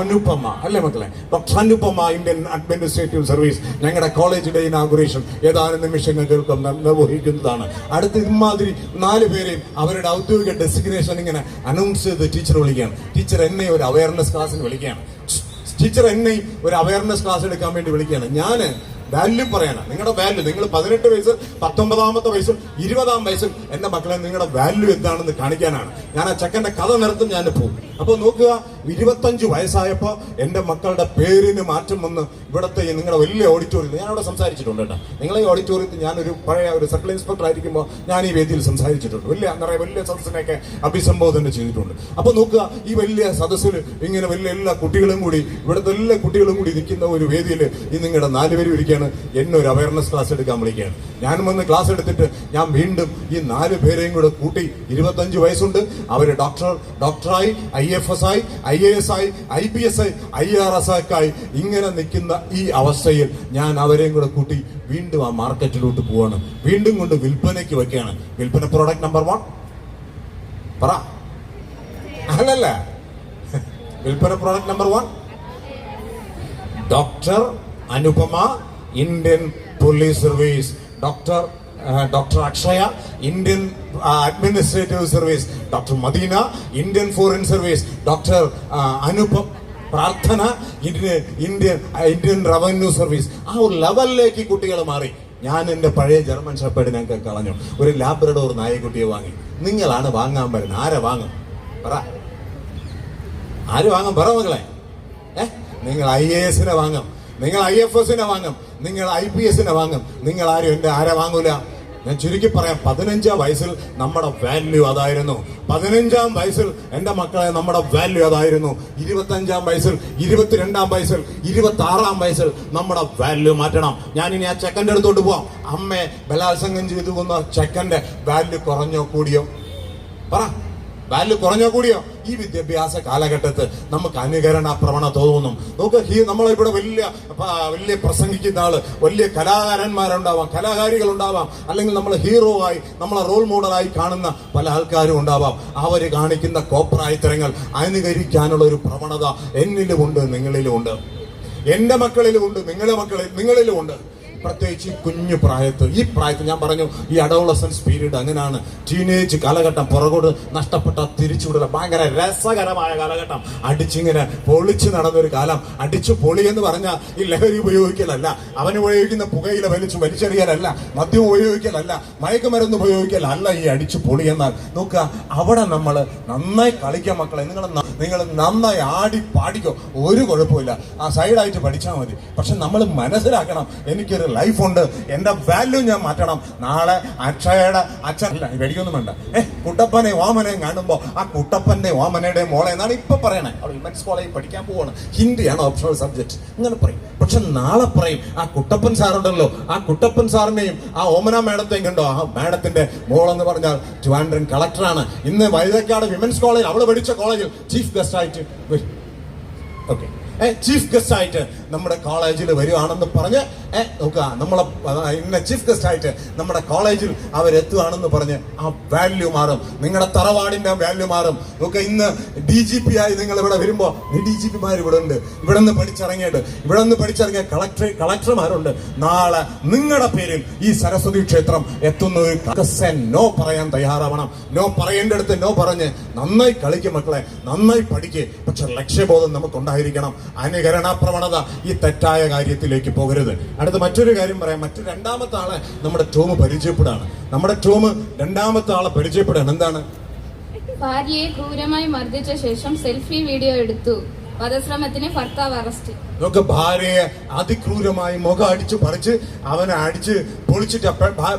അനുപമ അല്ലേ മക്കളെ? Doctor Anupama Indian administrative service ഞങ്ങളുടെ കോളേജിന്റെ ഇനാഗുറേഷൻ ഏതാനും നിമിഷങ്ങൾക്കും നിർവഹിക്കുന്നതാണ്. അടുത്ത് ഇമാതിരി നാല് പേരെയും അവരുടെ ഔദ്യോഗിക ഡെസിഗ്നേഷൻ ഇങ്ങനെ അനൗൺസ് ചെയ്ത് ടീച്ചർ വിളിക്കുകയാണ്. ടീച്ചർ എന്നെ ഒരു അവയർനെസ് ക്ലാസ്സിന് വിളിക്കുകയാണ്. ടീച്ചർ എന്നെ ഒരു അവയർനെസ് ക്ലാസ് എടുക്കാൻ വേണ്ടി വിളിക്കുകയാണ്. ഞാൻ വാല്യൂ പറയണം. നിങ്ങളുടെ വാല്യൂ നിങ്ങൾ പതിനെട്ട് വയസ്സ് പത്തൊമ്പതാമത്തെ വയസ്സും ഇരുപതാം വയസ്സും എന്റെ മക്കളെ നിങ്ങളുടെ വാല്യൂ എന്താണെന്ന് കാണിക്കാനാണ്. ഞാൻ ആ ചെക്കന്റെ കഥ നിർത്തും ഞാൻ പോകും അപ്പോൾ നോക്കുക ഇരുപത്തഞ്ച് വയസ്സായപ്പോൾ എന്റെ മക്കളുടെ പേരിന് മാറ്റം വന്ന് ഇവിടുത്തെ നിങ്ങളുടെ വലിയ ഓഡിറ്റോറിയത്തിൽ ഞാൻ അവിടെ സംസാരിച്ചിട്ടുണ്ട് കേട്ടോ. നിങ്ങളെ ഈ ഓഡിറ്റോറിയത്തിൽ ഞാനൊരു പഴയ ഒരു സർക്കിൾ ഇൻസ്പെക്ടർ ആയിരിക്കുമ്പോൾ ഞാൻ ഈ വേദിയിൽ സംസാരിച്ചിട്ടുണ്ട്. വലിയ നിറയെ വലിയ സദസ്സിനെയൊക്കെ അഭിസംബോധന ചെയ്തിട്ടുണ്ട്. അപ്പോൾ നോക്കുക ഈ വലിയ സദസ്സിൽ ഇങ്ങനെ വലിയ എല്ലാ കുട്ടികളും കൂടി ഇവിടുത്തെ എല്ലാ കുട്ടികളും കൂടി നിൽക്കുന്ന ഒരു വേദിയിൽ ഈ നിങ്ങളുടെ നാലുപേരും ഇരിക്കുകയാണ്. എന്നെ ഒരു അവയർനെസ് ക്ലാസ് എടുക്കാൻ വിളിക്കുകയാണ്. ഞാൻ വന്ന് ക്ലാസ് എടുത്തിട്ട് ഞാൻ വീണ്ടും ഈ നാല് പേരെയും കൂടെ കൂട്ടി ഇരുപത്തഞ്ച് വയസ്സുണ്ട്. അവർ ഡോക്ടർ ഡോക്ടറായി ഐ എഫ് എസ് ആയി ഐ എ എസ് ആയി ഐ പി എസ് ആയി ഐ ആർ എസ് ആയി ഇങ്ങനെ നിൽക്കുന്ന ഈ അവസ്ഥയിൽ ഞാൻ അവരെയും കൂടെ കൂട്ടി വീണ്ടും ആ മാർക്കറ്റിലോട്ട് പോവാണ്. വീണ്ടും കൊണ്ട് വിൽപ്പനയ്ക്ക് വെക്കുകയാണ്. വിൽപ്പന പ്രോഡക്റ്റ് നമ്പർ വൺ പറ. അല്ലല്ല വിൽപ്പന product number one doctor Anupama Indian police service doctor doctor Akshaya Indian administrative service doctor Madeena Indian foreign service doctor Anupam Prarthana Indian Indian Indian revenue service ആ ഒരു ലെവലിലേക്ക് കുട്ടികൾ മാറി. ഞാൻ എന്റെ പഴയ ജർമ്മൻ ഷെപ്പേഡ് ഞങ്ങൾക്ക് കളഞ്ഞു. ഒരു ലാബ്രഡോർ നായക്കുട്ടിയെ വാങ്ങി. നിങ്ങളാണ് വാങ്ങാൻ വരുന്നത്. ആരെ വാങ്ങും? പറ. ആര് വാങ്ങും? പറ മകളെ ഏ? നിങ്ങൾ ഐ എ എസിനെ വാങ്ങും. നിങ്ങൾ ഐ എഫ് എസിനെ വാങ്ങും. നിങ്ങൾ ഐ പി എസിനെ വാങ്ങും. നിങ്ങൾ ആരും എന്റെ ആരെ വാങ്ങൂല. ഞാൻ ചുരുക്കി പറയാം പതിനഞ്ചാം വയസ്സിൽ നമ്മുടെ വാല്യൂ അതായിരുന്നു. പതിനഞ്ചാം വയസ്സിൽ എന്റെ മക്കളെ നമ്മുടെ വാല്യൂ അതായിരുന്നു. ഇരുപത്തഞ്ചാം വയസ്സിൽ ഇരുപത്തിരണ്ടാം വയസ്സിൽ ഇരുപത്തി ആറാം വയസ്സിൽ നമ്മുടെ വാല്യൂ മാറ്റണം. ഞാൻ ഇനി ആ ചെക്കന്റെ അടുത്തോട്ട് പോവാം. അമ്മയെ ബലാത്സംഗം ചെയ്തു കൊന്ന ചെക്കന്റെ വാല്യൂ കുറഞ്ഞോ കൂടിയോ? പറ. വാല്യൂ കുറഞ്ഞോ കൂടിയോ? ഈ വിദ്യാഭ്യാസ കാലഘട്ടത്ത് നമുക്ക് അനുകരണ പ്രവണത തോന്നും. നമുക്ക് ഈ നമ്മളിവിടെ വലിയ വലിയ പ്രസംഗിക്കുന്ന ആൾ വലിയ കലാകാരന്മാരുണ്ടാവാം കലാകാരികൾ ഉണ്ടാവാം അല്ലെങ്കിൽ നമ്മൾ ഹീറോ ആയി നമ്മളെ റോൾ മോഡലായി കാണുന്ന പല ആൾക്കാരും ഉണ്ടാവാം. അവർ കാണിക്കുന്ന കോപ്രായത്തരങ്ങൾ അനുകരിക്കാനുള്ള ഒരു പ്രവണത എന്നിലുമുണ്ട് നിങ്ങളിലുമുണ്ട് എന്റെ മക്കളിലുമുണ്ട് നിങ്ങളുടെ മക്കളിൽ നിങ്ങളിലുമുണ്ട് പ്രത്യേകിച്ച് ഈ കുഞ്ഞു പ്രായത്ത് ഈ പ്രായത്തിൽ ഞാൻ പറഞ്ഞു ഈ അഡോളസൻസ് പീരീഡ് അങ്ങനെയാണ്. ടീനേജ് കാലഘട്ടം പുറകോട് നഷ്ടപ്പെട്ട തിരിച്ചുവിടല ഭയങ്കര രസകരമായ കാലഘട്ടം. അടിച്ചിങ്ങനെ പൊളിച്ച് നടന്നൊരു കാലം. അടിച്ചു പൊളി എന്ന് പറഞ്ഞാൽ ഈ ലഹരി ഉപയോഗിക്കലല്ല. അവൻ ഉപയോഗിക്കുന്ന പുകയില വലിച്ചു വലിച്ചെറിയലല്ല. മദ്യം ഉപയോഗിക്കലല്ല. മയക്കുമരുന്ന് ഉപയോഗിക്കലല്ല ഈ അടിച്ചു പൊളി എന്നാൽ. നോക്കുക അവിടെ നമ്മൾ നന്നായി കളിക്കാം മക്കളെ. നിങ്ങൾ നിങ്ങൾ നന്നായി ആടി പാടിക്കോ. ഒരു കുഴപ്പമില്ല. ആ സൈഡായിട്ട് പഠിച്ചാൽ മതി. പക്ഷെ നമ്മൾ മനസ്സിലാക്കണം. എനിക്കൊരു ലൈഫുണ്ട് എന്റെ വാല്യൂ ഞാൻ മാറ്റണം. നാളെ അക്ഷയയുടെ അച്ഛൻ അല്ല വെടിയൊന്നും വേണ്ട. ഏ കുട്ടപ്പനെ ഓമനെയും കാണുമ്പോൾ ആ കുട്ടപ്പന്റെ ഓമനയുടെ മോളെ എന്നാണ് ഇപ്പൊ പറയണേ. അവൾ വിമൻസ് കോളേജിൽ പഠിക്കാൻ പോവാണ്. ഹിന്ദിയാണ് ഓപ്ഷണൽ സബ്ജക്ട് ഇങ്ങനെ പറയും. പക്ഷെ നാളെ പറയും ആ കുട്ടപ്പൻ സാറുണ്ടല്ലോ ആ കുട്ടപ്പൻ സാറിനെയും ആ ഓമന മേഡത്തെയും കണ്ടോ? ആ മേഡത്തിന്റെ മോളെന്ന് പറഞ്ഞാൽ ട്രിവാൻഡ്രൻ കളക്ടറാണ് ഇന്ന് വൈദക്കാട് വിമൻസ് കോളേജിൽ അവൾ പഠിച്ച കോളേജിൽ ചീഫ് ഗസ്റ്റ് ആയിട്ട് ഓക്കെ ചീഫ് ഗസ്റ്റ് ആയിട്ട് നമ്മുടെ കോളേജിൽ വരുവാണെന്ന് പറഞ്ഞ് ഏ നോക്കുക നമ്മളെ ഇന്ന ചീഫ് ഗസ്റ്റ് ആയിട്ട് നമ്മുടെ കോളേജിൽ അവരെത്തുകയാണെന്ന് പറഞ്ഞ് ആ വാല്യൂ മാറും. നിങ്ങളുടെ തറവാടിന്റെ വാല്യൂ മാറും. നോക്കുക ഇന്ന് ഡി ജി പി ആയി നിങ്ങൾ ഇവിടെ വരുമ്പോൾ ഡി ജി പിമാർ ഇവിടെ ഉണ്ട് ഇവിടെ നിന്ന് പഠിച്ചിറങ്ങിയിട്ട് ഇവിടെ നിന്ന് പഠിച്ചിറങ്ങിയ കളക്ടർ കളക്ടർമാരുണ്ട് നാളെ നിങ്ങളുടെ പേരിൽ ഈ സരസ്വതി ക്ഷേത്രം എത്തുന്ന നോ പറയാൻ തയ്യാറാവണം. നോ പറയേണ്ടടുത്ത് നോ പറഞ്ഞ് നന്നായി കളിക്കും മക്കളെ നന്നായി പഠിക്കുക പക്ഷെ ലക്ഷ്യബോധം നമുക്ക് ഉണ്ടായിരിക്കണം അനുകരണ പ്രവണത ഈ തെറ്റായ കാര്യത്തിലേക്ക് പോകരുത്. അടുത്ത മറ്റൊരു കാര്യം പറയാം. മറ്റു രണ്ടാമത്തെ ആളെ നമ്മുടെ ടോം പരിചയപ്പെടാണ്. നമ്മുടെ ടോം രണ്ടാമത്തെ ആളെ പരിചയപ്പെടാണ്. എന്താണ്? ഭാര്യയെ ക്രൂരമായി മർദ്ദിച്ച ശേഷം സെൽഫി വീഡിയോ എടുത്തു. വധശ്രമത്തിന് ഭർത്താവ് അറസ്റ്റ്. നമുക്ക് ഭാര്യയെ അതിക്രൂരമായി മുഖം അടിച്ച് പറിച്ച് അവനെ അടിച്ച് പൊളിച്ചിട്ട്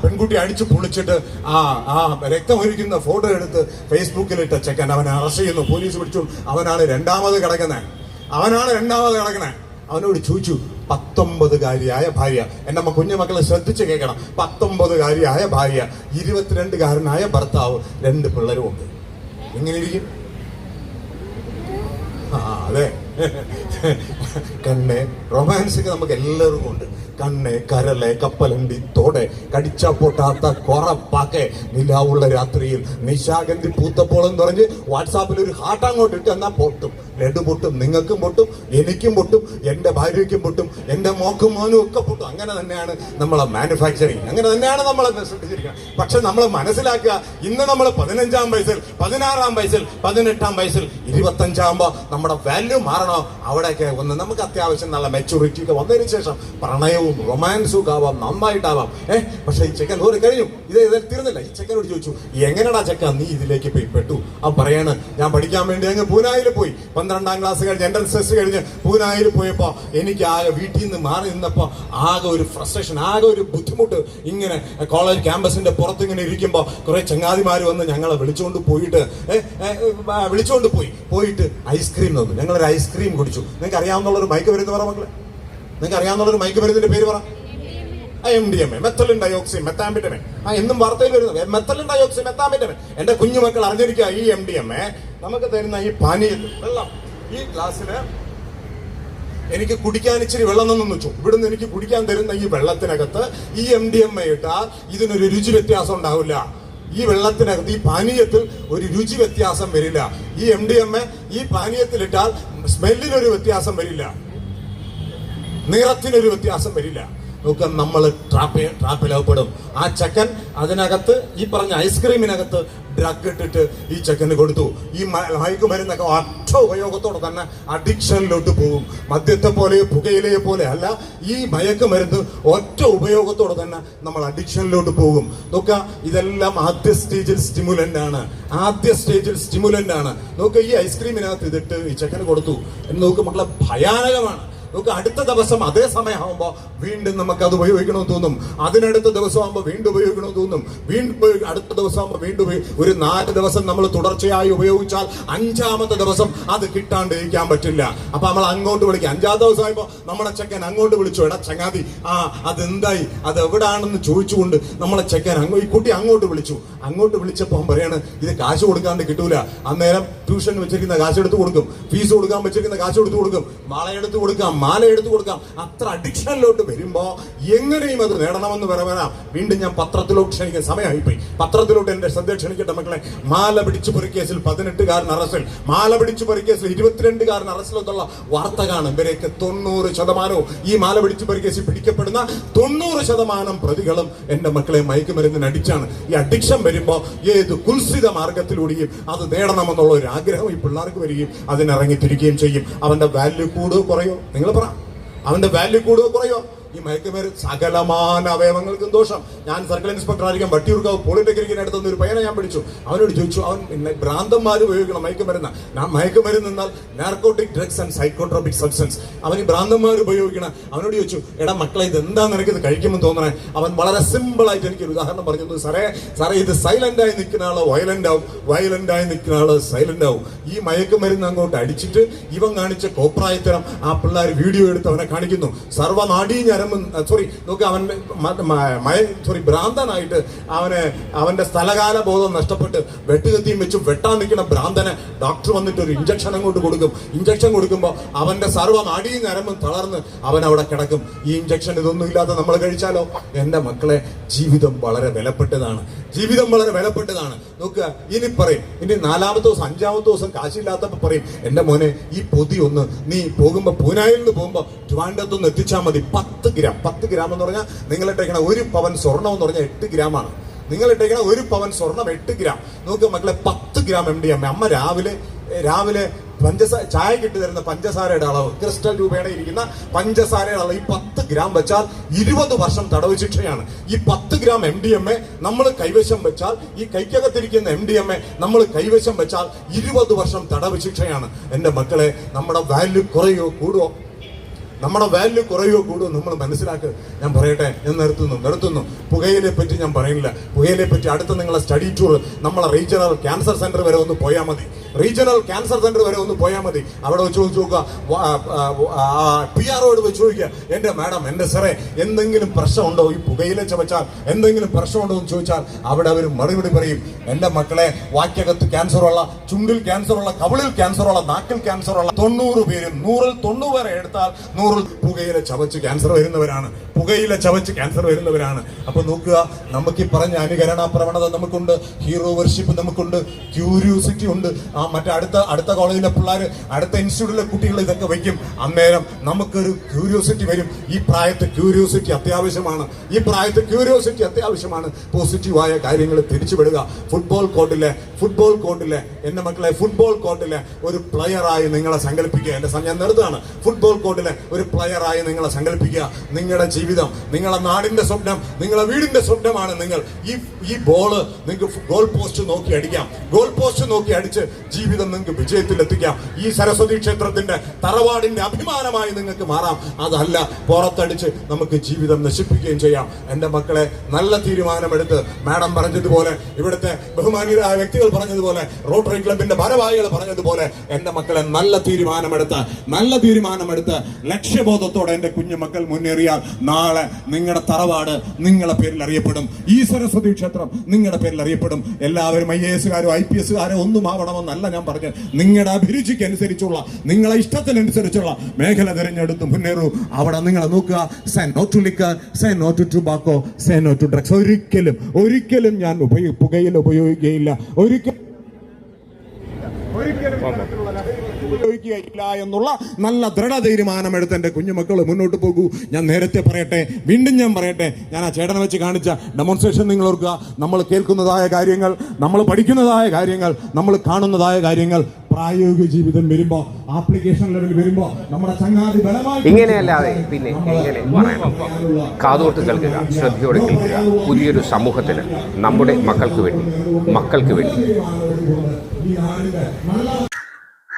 പെൺകുട്ടി അടിച്ച് പൊളിച്ചിട്ട് ആ ആ രക്തമൊലിക്കുന്ന ഫോട്ടോ എടുത്ത് ഫേസ്ബുക്കിൽ ഇട്ട ചെക്കൻ അവനെ അറസ്റ്റ് ചെയ്യുന്നു. പോലീസ് പിടിച്ചു. അവനാണ് രണ്ടാമത് കിടക്കുന്നത് അവനാണ് രണ്ടാമത് കിടക്കുന്നത് അവനോട് ചോദിച്ചു പത്തൊമ്പതുകാരിയായ ഭാര്യ. എന്റെ അമ്മ കുഞ്ഞുമക്കളെ ശ്രദ്ധിച്ച് കേൾക്കണം. പത്തൊമ്പതുകാരിയായ ഭാര്യ ഇരുപത്തിരണ്ടുകാരനായ ഭർത്താവ് രണ്ട് പിള്ളേരും ഉണ്ട്. എങ്ങനെ ഇരിക്കും? ആ അതെ. കണ്ണ് റൊമാൻസ് ഒക്കെ നമുക്ക് എല്ലാവർക്കും ഉണ്ട്. കണ്ണ് കരൽ കപ്പലണ്ടി തോടെ കടിച്ച പൊട്ടാത്ത കൊറപ്പാക്കെ നിലാവുള്ള രാത്രിയിൽ നിശാഗന്ധി പൂത്തപ്പോൾ എന്ന് പറഞ്ഞ് വാട്സാപ്പിൽ ഒരു ഹാർട്ട് അങ്ങോട്ട് ഇട്ട് എന്നാ പൊട്ടും. ലഡു പൊട്ടും നിങ്ങൾക്കും പൊട്ടും എനിക്കും പൊട്ടും എന്റെ ഭാര്യയ്ക്കും പൊട്ടും എന്റെ മോക്കും മോനും ഒക്കെ പൊട്ടും. അങ്ങനെ തന്നെയാണ് നമ്മളെ മാനുഫാക്ചറിങ് അങ്ങനെ തന്നെയാണ് നമ്മൾ സൃഷ്ടിച്ചിരിക്കുന്നത്. പക്ഷെ നമ്മൾ മനസ്സിലാക്കുക ഇന്ന് നമ്മൾ പതിനഞ്ചാം വയസ്സിൽ പതിനാറാം വയസ്സിൽ പതിനെട്ടാം വയസ്സിൽ ഇരുപത്തഞ്ചാകുമ്പോൾ നമ്മുടെ വാല്യൂ മാറണോ? അവിടെയൊക്കെ ഒന്ന് നമുക്ക് അത്യാവശ്യം നല്ല മെച്ചൂരിറ്റി ഒക്കെ വന്നതിന് ശേഷം പ്രണയവും റൊമാൻസും ഒക്കെ ആവാം നന്നായിട്ടാവാം. ഏഹ് പക്ഷെ ഈ ചെക്കൻ നൂറ് കഴിഞ്ഞു. ഇത് ഇതിൽ തീർന്നില്ല. ഈ ചെക്കനോട് ചോദിച്ചു എങ്ങനെടാ ചെക്ക നീ ഇതിലേക്ക് പോയി പെട്ടു? ആ പറയാണ് ഞാൻ പഠിക്കാൻ വേണ്ടി അങ്ങ് പൂനായിൽ പോയി. പന്ത്രണ്ടാം ക്ലാസ് കഴിഞ്ഞ് എൻട്രൻസ് ടെസ്റ്റ് കഴിഞ്ഞ് പൂനായിൽ പോയപ്പോ എനിക്ക് ആകെ വീട്ടിൽ നിന്ന് മാറി നിന്നപ്പോ ആകെ ഒരു ഫ്രസ്ട്രേഷൻ ആകെ ഒരു ബുദ്ധിമുട്ട്. ഇങ്ങനെ കോളേജ് ക്യാമ്പസിന്റെ പുറത്ത് ഇങ്ങനെ ഇരിക്കുമ്പോ കുറെ ചങ്ങാതിമാർ വന്ന് ഞങ്ങളെ വിളിച്ചുകൊണ്ട് പോയിട്ട് വിളിച്ചുകൊണ്ട് പോയി. പോയിട്ട് ഐസ്ക്രീം തന്നു. ഞങ്ങളൊരു ഐസ്ക്രീം കുടിച്ചു. നിങ്ങൾക്ക് അറിയാവുന്ന ഒരു ബൈക്ക് വരുന്ന പറ മക്കളെ. നിങ്ങൾക്ക് അറിയാവുന്ന ഒരു മയക്ക് വരുന്നതിന്റെ പേര് പറ. M D M A methylene dioxy methamphetamine ആ എന്നും വാർത്തയിൽ വരുന്നത്. മെത്തലിൻ ഡയോക്സി മെത്താമിറ്റമെ എന്റെ കുഞ്ഞുമക്കൾ അറിഞ്ഞിരിക്കുക ഈ എം ഡി എം എ നമുക്ക് തരുന്ന ഈ പാനീയത്തിൽ വെള്ളം. ഈ ഗ്ലാസ്സിന് എനിക്ക് കുടിക്കാൻ ഇച്ചിരി വെള്ളം തന്നു വെച്ചു. ഇവിടുന്ന് എനിക്ക് കുടിക്കാൻ തരുന്ന ഈ വെള്ളത്തിനകത്ത് ഈ എം ഡി എം എ ഇട്ടാൽ ഇതിനൊരു രുചി വ്യത്യാസം ഉണ്ടാവില്ല. ഈ വെള്ളത്തിനകത്ത് ഈ പാനീയത്തിൽ ഒരു രുചി വ്യത്യാസം വരില്ല. ഈ എം ഡി എം എ ഈ പാനീയത്തിലിട്ടാൽ സ്മെല്ലിനൊരു വ്യത്യാസം വരില്ല. നിറത്തിനൊരു വ്യത്യാസം വരില്ല. നോക്കുക നമ്മൾ ട്രാപ്പ് ട്രാപ്പിലകപ്പെടും ആ ചക്കൻ അതിനകത്ത് ഈ പറഞ്ഞ ഐസ്ക്രീമിനകത്ത് ഡ്രഗ് ഇട്ടിട്ട് ഈ ചക്കന് കൊടുത്തു. ഈ മയക്കു മയക്കുമരുന്നൊക്കെ ഒറ്റ ഉപയോഗത്തോടെ തന്നെ അഡിക്ഷനിലോട്ട് പോകും. മദ്യത്തെ പോലെ പുകയിലയെ പോലെ അല്ല ഈ മയക്കുമരുന്ന് ഒറ്റ ഉപയോഗത്തോടെ തന്നെ നമ്മൾ അഡിക്ഷനിലോട്ട് പോകും. നോക്കുക ഇതെല്ലാം ആദ്യ സ്റ്റേജിൽ സ്റ്റിമുലന്റ് ആണ്. ആദ്യ സ്റ്റേജിൽ സ്റ്റിമുലന്റ് ആണ്. നോക്കുക ഈ ഐസ്ക്രീമിനകത്ത് ഇതിട്ട് ഈ ചക്കന് കൊടുത്തു. എന്ന് നോക്കുക മക്കളെ ഭയാനകമാണ്. നമുക്ക് അടുത്ത ദിവസം അതേ സമയമാകുമ്പോൾ വീണ്ടും നമുക്ക് അത് ഉപയോഗിക്കണമെന്ന് തോന്നും. അതിനടുത്ത ദിവസം ദിവസമാകുമ്പോൾ വീണ്ടും ഉപയോഗിക്കണമെന്ന് തോന്നും. വീണ്ടും അടുത്ത അടുത്ത ദിവസമാകുമ്പോൾ വീണ്ടും ഒരു നാല് ദിവസം നമ്മൾ തുടർച്ചയായി ഉപയോഗിച്ചാൽ അഞ്ചാമത്തെ ദിവസം അത് കിട്ടാണ്ട് ഇരിക്കാൻ പറ്റില്ല. അപ്പൊ നമ്മൾ അങ്ങോട്ട് വിളിക്കാം. അഞ്ചാമത്തെ ദിവസമായപ്പോ നമ്മളെ ചെക്കൻ അങ്ങോട്ട് വിളിച്ചു. എടാ ചങ്ങാതി ആ അതെന്തായി? അത് എവിടാണെന്ന് ചോദിച്ചുകൊണ്ട് നമ്മളെ ചെക്കൻ അങ്ങോ ഈ കുട്ടി അങ്ങോട്ട് വിളിച്ചു. അങ്ങോട്ട് വിളിച്ചപ്പോൾ പറയാണ് ഇത് കാശ് കൊടുക്കാണ്ട് കിട്ടൂല. അന്നേരം ട്യൂഷൻ വെച്ചിരിക്കുന്ന കാശ് എടുത്ത് കൊടുക്കും. ഫീസ് കൊടുക്കാൻ വെച്ചിരിക്കുന്ന കാശ് എടുത്ത് കൊടുക്കും. വളയെടുത്ത് കൊടുക്കാം. മാല എടുത്തു കൊടുക്കാം. അത്ര അഡിക്ഷനിലോട്ട് വരുമ്പോ എങ്ങനെയും അത് നേടണമെന്ന് പറയാനാ വീണ്ടും ഞാൻ പത്രത്തിലോട്ട് ക്ഷണിക്കാൻ സമയമായിപ്പോയി. പത്രത്തിലോട്ട് എന്റെ ശ്രദ്ധ ക്ഷണിക്കട്ടെ മക്കളെ. മാല പിടിച്ചു പൊറി കേസിൽ പതിനെട്ടുകാരൻ അറസ്റ്റിൽ. മാല പിടിച്ചു പൊറി കേസിൽ ഇരുപത്തിരണ്ടുകാരൻ അറസ്റ്റിലെന്നുള്ള വാർത്ത കാണും. ഇവരെയൊക്കെ തൊണ്ണൂറ് ശതമാനവും ഈ മാല പിടിച്ചു പൊറി കേസിൽ പിടിക്കപ്പെടുന്ന തൊണ്ണൂറ് ശതമാനം പ്രതികളും എന്റെ മക്കളെ മയക്കുമരുന്നിന് അടിച്ചാണ്. ഈ അഡിക്ഷൻ വരുമ്പോ ഏത് കുൽസിത മാർഗത്തിലൂടെയും അത് നേടണമെന്നുള്ള ഒരു ആഗ്രഹം ഈ പിള്ളേർക്ക് വരികയും അതിനിറങ്ങി തിരിക്കുകയും ചെയ്യും. അവന്റെ വാല്യൂ കൂടുകയോ കുറയോ. നിങ്ങൾ പറ അവന്റെ വാല്യൂ കൂടുകയോ കുറയോ? ഈ മയക്കുമരുന്ന് സകലമാന അവയവങ്ങൾക്കും ദോഷം. ഞാൻ സർക്കിൾ ഇൻസ്പെക്ടർ ആയിരിക്കും. വട്ടിയൂർക്കാവ് പോളിടെക്നിക്കിന് അടുത്തുനിന്ന് ഒരു പയ്യനെ ഞാൻ പിടിച്ചു. അവനോട് ചോദിച്ചു അവൻ ഭ്രാന്തന്മാർ ഉപയോഗിക്കണം മയക്കുമരുന്ന്. ഞാൻ മയക്കുമരുന്ന് എന്നാൽ narcotic drugs and psychotropic substance അവൻ ഈ ഭ്രാന്തന്മാർ ഉപയോഗിക്കണം അവനോട് ചോദിച്ചു എടാ മക്കളെ ഇത് എന്താ നിനക്ക് ഇത് കഴിക്കുമെന്ന് തോന്നണേ? അവൻ വളരെ സിമ്പിൾ ആയിട്ട് എനിക്ക് ഒരു ഉദാഹരണം പറഞ്ഞു. സാറേ സാറേ ഇത് സൈലന്റ് ആയി നിൽക്കുന്ന ആൾ? വയലന്റ് ആവും. വയലന്റ് ആയി നിൽക്കുന്ന ആൾ? സൈലന്റ് ആവും. ഈ മയക്കുമരുന്ന് അങ്ങോട്ട് അടിച്ചിട്ട് ഇവൻ കാണിച്ച കോപ്രായത്തരം ആ പിള്ളേർ വീഡിയോ എടുത്ത് അവനെ കാണിക്കുന്നു. സർവനാടീ ഞരമ്പ് സോറി നോക്ക് മയ സോറി ഭ്രാന്തനായിട്ട് അവന് അവന്റെ സ്ഥലകാല ബോധം നഷ്ടപ്പെട്ട് വെട്ടുകത്തിയും വെച്ച് വെട്ടാൻ നിൽക്കുന്ന ഭ്രാന്തന് ഡോക്ടർ വന്നിട്ട് ഒരു ഇഞ്ചക്ഷൻ അങ്ങോട്ട് കൊടുക്കും. ഇഞ്ചക്ഷൻ കൊടുക്കുമ്പോൾ അവന്റെ അടിയും ഞരമ്പും തളർന്ന് അവൻ അവിടെ കിടക്കും. ഈ ഇഞ്ചക്ഷൻ ഇതൊന്നും ഇല്ലാതെ നമ്മൾ കഴിച്ചാലോ? എന്റെ മക്കളെ ജീവിതം വളരെ വിലപ്പെട്ടതാണ്. ജീവിതം വളരെ വിലപ്പെട്ടതാണ്. നോക്കുക ഇനി പറയും ഇനി നാലാമത്തെ ദിവസം അഞ്ചാമത്തെ ദിവസം കാശില്ലാത്തപ്പോ പറയും എന്റെ മോനെ ഈ പൊതി ഒന്ന് നീ പോകുമ്പോ പൂനായിൽ നിന്ന് പോകുമ്പോ ട്രിവാൻഡ്രത്ത് ഒന്ന് എത്തിച്ചാൽ മതി. പത്ത് ഗ്രാം പത്ത് ഗ്രാം എന്ന് പറഞ്ഞാൽ നിങ്ങൾ ഇട്ടേക്കണ ഒരു പവൻ സ്വർണം എന്ന് പറഞ്ഞാൽ എട്ട് ഗ്രാം ആണ്. നിങ്ങൾ ഇട്ടേക്കണ ഒരു പവൻ സ്വർണം എട്ട് ഗ്രാം. നോക്കുക മക്കളെ പത്ത് ഗ്രാം എം ഡി അമ്മ അമ്മ രാവിലെ രാവിലെ പഞ്ചസാര ചായ കിട്ടി തരുന്ന പഞ്ചസാരയുടെ അളവ് ക്രിസ്റ്റൽ രൂപേണ ഇരിക്കുന്ന പഞ്ചസാരയുടെ അളവ് ഈ പത്ത് ഗ്രാം വെച്ചാൽ ഇരുപത് വർഷം തടവ് ശിക്ഷയാണ്. ഈ പത്ത് gram M D M A നമ്മൾ കൈവശം വെച്ചാൽ ഈ കൈക്കകത്തിരിക്കുന്ന എം ഡി എം എ നമ്മൾ കൈവശം വെച്ചാൽ ഇരുപത് വർഷം തടവ് ശിക്ഷയാണ്. എന്റെ മക്കളെ നമ്മുടെ വാല്യൂ കുറയോ കൂടുവോ? നമ്മുടെ വാല്യൂ കുറയോ കൂടുമോ നമ്മൾ മനസ്സിലാക്കുക ഞാൻ പറയട്ടെ ഞാൻ നിർത്തുന്നു നിർത്തുന്നു. പുകയിലെ പറ്റി ഞാൻ പറയുന്നില്ല. പുകയിലെ പറ്റി അടുത്ത നിങ്ങളെ സ്റ്റഡി ടൂർ നമ്മളെ റീജിയണൽ ക്യാൻസർ സെന്റർ വരെ ഒന്ന് പോയാൽ മതി. റീജിയണൽ ക്യാൻസർ സെന്റർ വരെ ഒന്ന് പോയാൽ മതി. അവിടെ വെച്ച് നോക്കുക. പി ആറോട് വെച്ച് ചോദിക്കുക എന്റെ മാഡം എന്റെ സാറേ എന്തെങ്കിലും പ്രശ്നമുണ്ടോ? ഈ പുകയില ചവച്ചാൽ എന്തെങ്കിലും പ്രശ്നമുണ്ടോ? എന്ന് ചോദിച്ചാൽ അവിടെ അവർ മറുപടി പറയും എന്റെ മക്കളെ വാക്യകത്ത് ക്യാൻസറുള്ള ചുണ്ടിൽ ക്യാൻസറുള്ള കവിളിൽ ക്യാൻസറുള്ള നാക്കിൽ ക്യാൻസറുള്ള തൊണ്ണൂറ് പേരും നൂറിൽ തൊണ്ണൂറ് വരെ എടുത്താൽ നൂറിൽ പുകയില ചവച്ച് ക്യാൻസർ വരുന്നവരാണ്. പുകയില ചവച്ച് ക്യാൻസർ വരുന്നവരാണ്. അപ്പൊ നോക്കുക നമുക്ക് ഈ പറഞ്ഞ അനുകരണ പ്രവണത നമുക്കുണ്ട് ഹീറോ വർഷിപ്പ് നമുക്കുണ്ട് ക്യൂരിയോസിറ്റി ഉണ്ട്. ആ മറ്റേ അടുത്ത അടുത്ത കോളേജിലെ പിള്ളേർ അടുത്ത ഇൻസ്റ്റിറ്റ്യൂട്ടിലെ കുട്ടികൾ ഇതൊക്കെ വയ്ക്കും. അന്നേരം നമുക്കൊരു ക്യൂരിയോസിറ്റി വരും. ഈ പ്രായത്തെ ക്യൂരിയോസിറ്റി അത്യാവശ്യമാണ്. ഈ പ്രായത്തെ ക്യൂരിയോസിറ്റി അത്യാവശ്യമാണ്. പോസിറ്റീവായ കാര്യങ്ങൾ തിരിച്ചുവിടുക. ഫുട്ബോൾ കോർട്ടിലെ ഫുട്ബോൾ കോർട്ടിലെ എന്റെ മക്കളെ ഫുട്ബോൾ കോർട്ടിലെ ഒരു പ്ലെയറായി നിങ്ങളെ സങ്കല്പിക്കുക. എന്റെ ഞാൻ നിർത്തുകയാണ്. ഫുട്ബോൾ കോർട്ടിലെ ഒരു പ്ലെയറായി നിങ്ങളെ സങ്കല്പിക്കുക. നിങ്ങളുടെ ജീവിതം നിങ്ങളുടെ നാടിന്റെ സ്വപ്നം നിങ്ങളെ വീടിന്റെ സ്വപ്നമാണ് നിങ്ങൾ. ഈ ഈ ബോൾ നിങ്ങൾക്ക് ഗോൾ പോസ്റ്റ് നോക്കി അടിക്കാം. ഗോൾ പോസ്റ്റ് നോക്കി അടിച്ച് ജീവിതം നിങ്ങൾക്ക് വിജയത്തിൽ എത്തിക്കാം ഈ സരസ്വതി ക്ഷേത്രത്തിന്റെ തറവാടിന്റെ അഭിമാനമായി നിങ്ങൾക്ക് മാറാം. അതല്ല പുറത്തടിച്ച് നമുക്ക് ജീവിതം നശിപ്പിക്കുകയും ചെയ്യാം. എന്റെ മക്കളെ നല്ല തീരുമാനമെടുത്ത് മാഡം പറഞ്ഞതുപോലെ ഇവിടുത്തെ ബഹുമാനീയരായ വ്യക്തികൾ പറഞ്ഞതുപോലെ റോട്ടറി ക്ലബിന്റെ ഭാരവാഹികൾ പറഞ്ഞതുപോലെ എന്റെ മക്കളെ നല്ല തീരുമാനമെടുത്ത് നല്ല തീരുമാനമെടുത്ത് ലക്ഷ്യബോധത്തോടെ എന്റെ കുഞ്ഞു മക്കൾ മുന്നേറിയാൽ നാളെ നിങ്ങളുടെ തറവാട് നിങ്ങളുടെ പേരിൽ അറിയപ്പെടും. ഈ സരസ്വതി ക്ഷേത്രം നിങ്ങളുടെ പേരിൽ അറിയപ്പെടും. എല്ലാവരും ഐ എ എസുകാരോ ഐ പി എസുകാരോ ഒന്നും ആവണമെന്നല്ല ഞാൻ പറഞ്ഞത്. നിങ്ങളുടെ അഭിരുചിക്ക് അനുസരിച്ചുള്ള നിങ്ങളെ ഇഷ്ടത്തിനനുസരിച്ചുള്ള മേഖല തിരഞ്ഞെടുത്ത് മുന്നേറൂ. അവിടെ നിങ്ങളെ നോക്കുക. Say no to liquor say no to tobacco say no to drugs ഒരിക്കലും ഒരിക്കലും ഞാൻ ഉപയോഗ പുകയിൽ ഉപയോഗിക്കുകയില്ല ഒരിക്കലും ഉപയോഗിക്കുകയില്ല എന്നുള്ള നല്ല ദൃഢ തീരുമാനമെടുത്ത് എന്റെ കുഞ്ഞുമക്കൾ മുന്നോട്ട് പോകൂ. ഞാൻ നേരത്തെ പറയട്ടെ വീണ്ടും ഞാൻ പറയട്ടെ. ഞാൻ ആ ചേട്ടനെ വെച്ച് കാണിച്ച ഡെമോൺസ്ട്രേഷൻ നിങ്ങൾ ഓർക്കുക. നമ്മൾ കേൾക്കുന്നതായ കാര്യങ്ങൾ നമ്മൾ പഠിക്കുന്നതായ കാര്യങ്ങൾ നമ്മൾ കാണുന്നതായ കാര്യങ്ങൾ പ്രായോഗിക ജീവിതം വരുമ്പോ ആപ്ലിക്കേഷൻ ലെവൽ വരുമ്പോ നമ്മുടെ ചങ്ങാതി ബലമായി ഇങ്ങനെയല്ലാതെ പിന്നെ എങ്ങനെ പറയണം. കാതോട്ട് കേൾക്കുക ശ്രദ്ധയോടെ കേൾക്കുക. പുതിയൊരു സമൂഹത്തിന് നമ്മുടെ മക്കൾക്ക് വേണ്ടി മക്കൾക്ക് വേണ്ടി.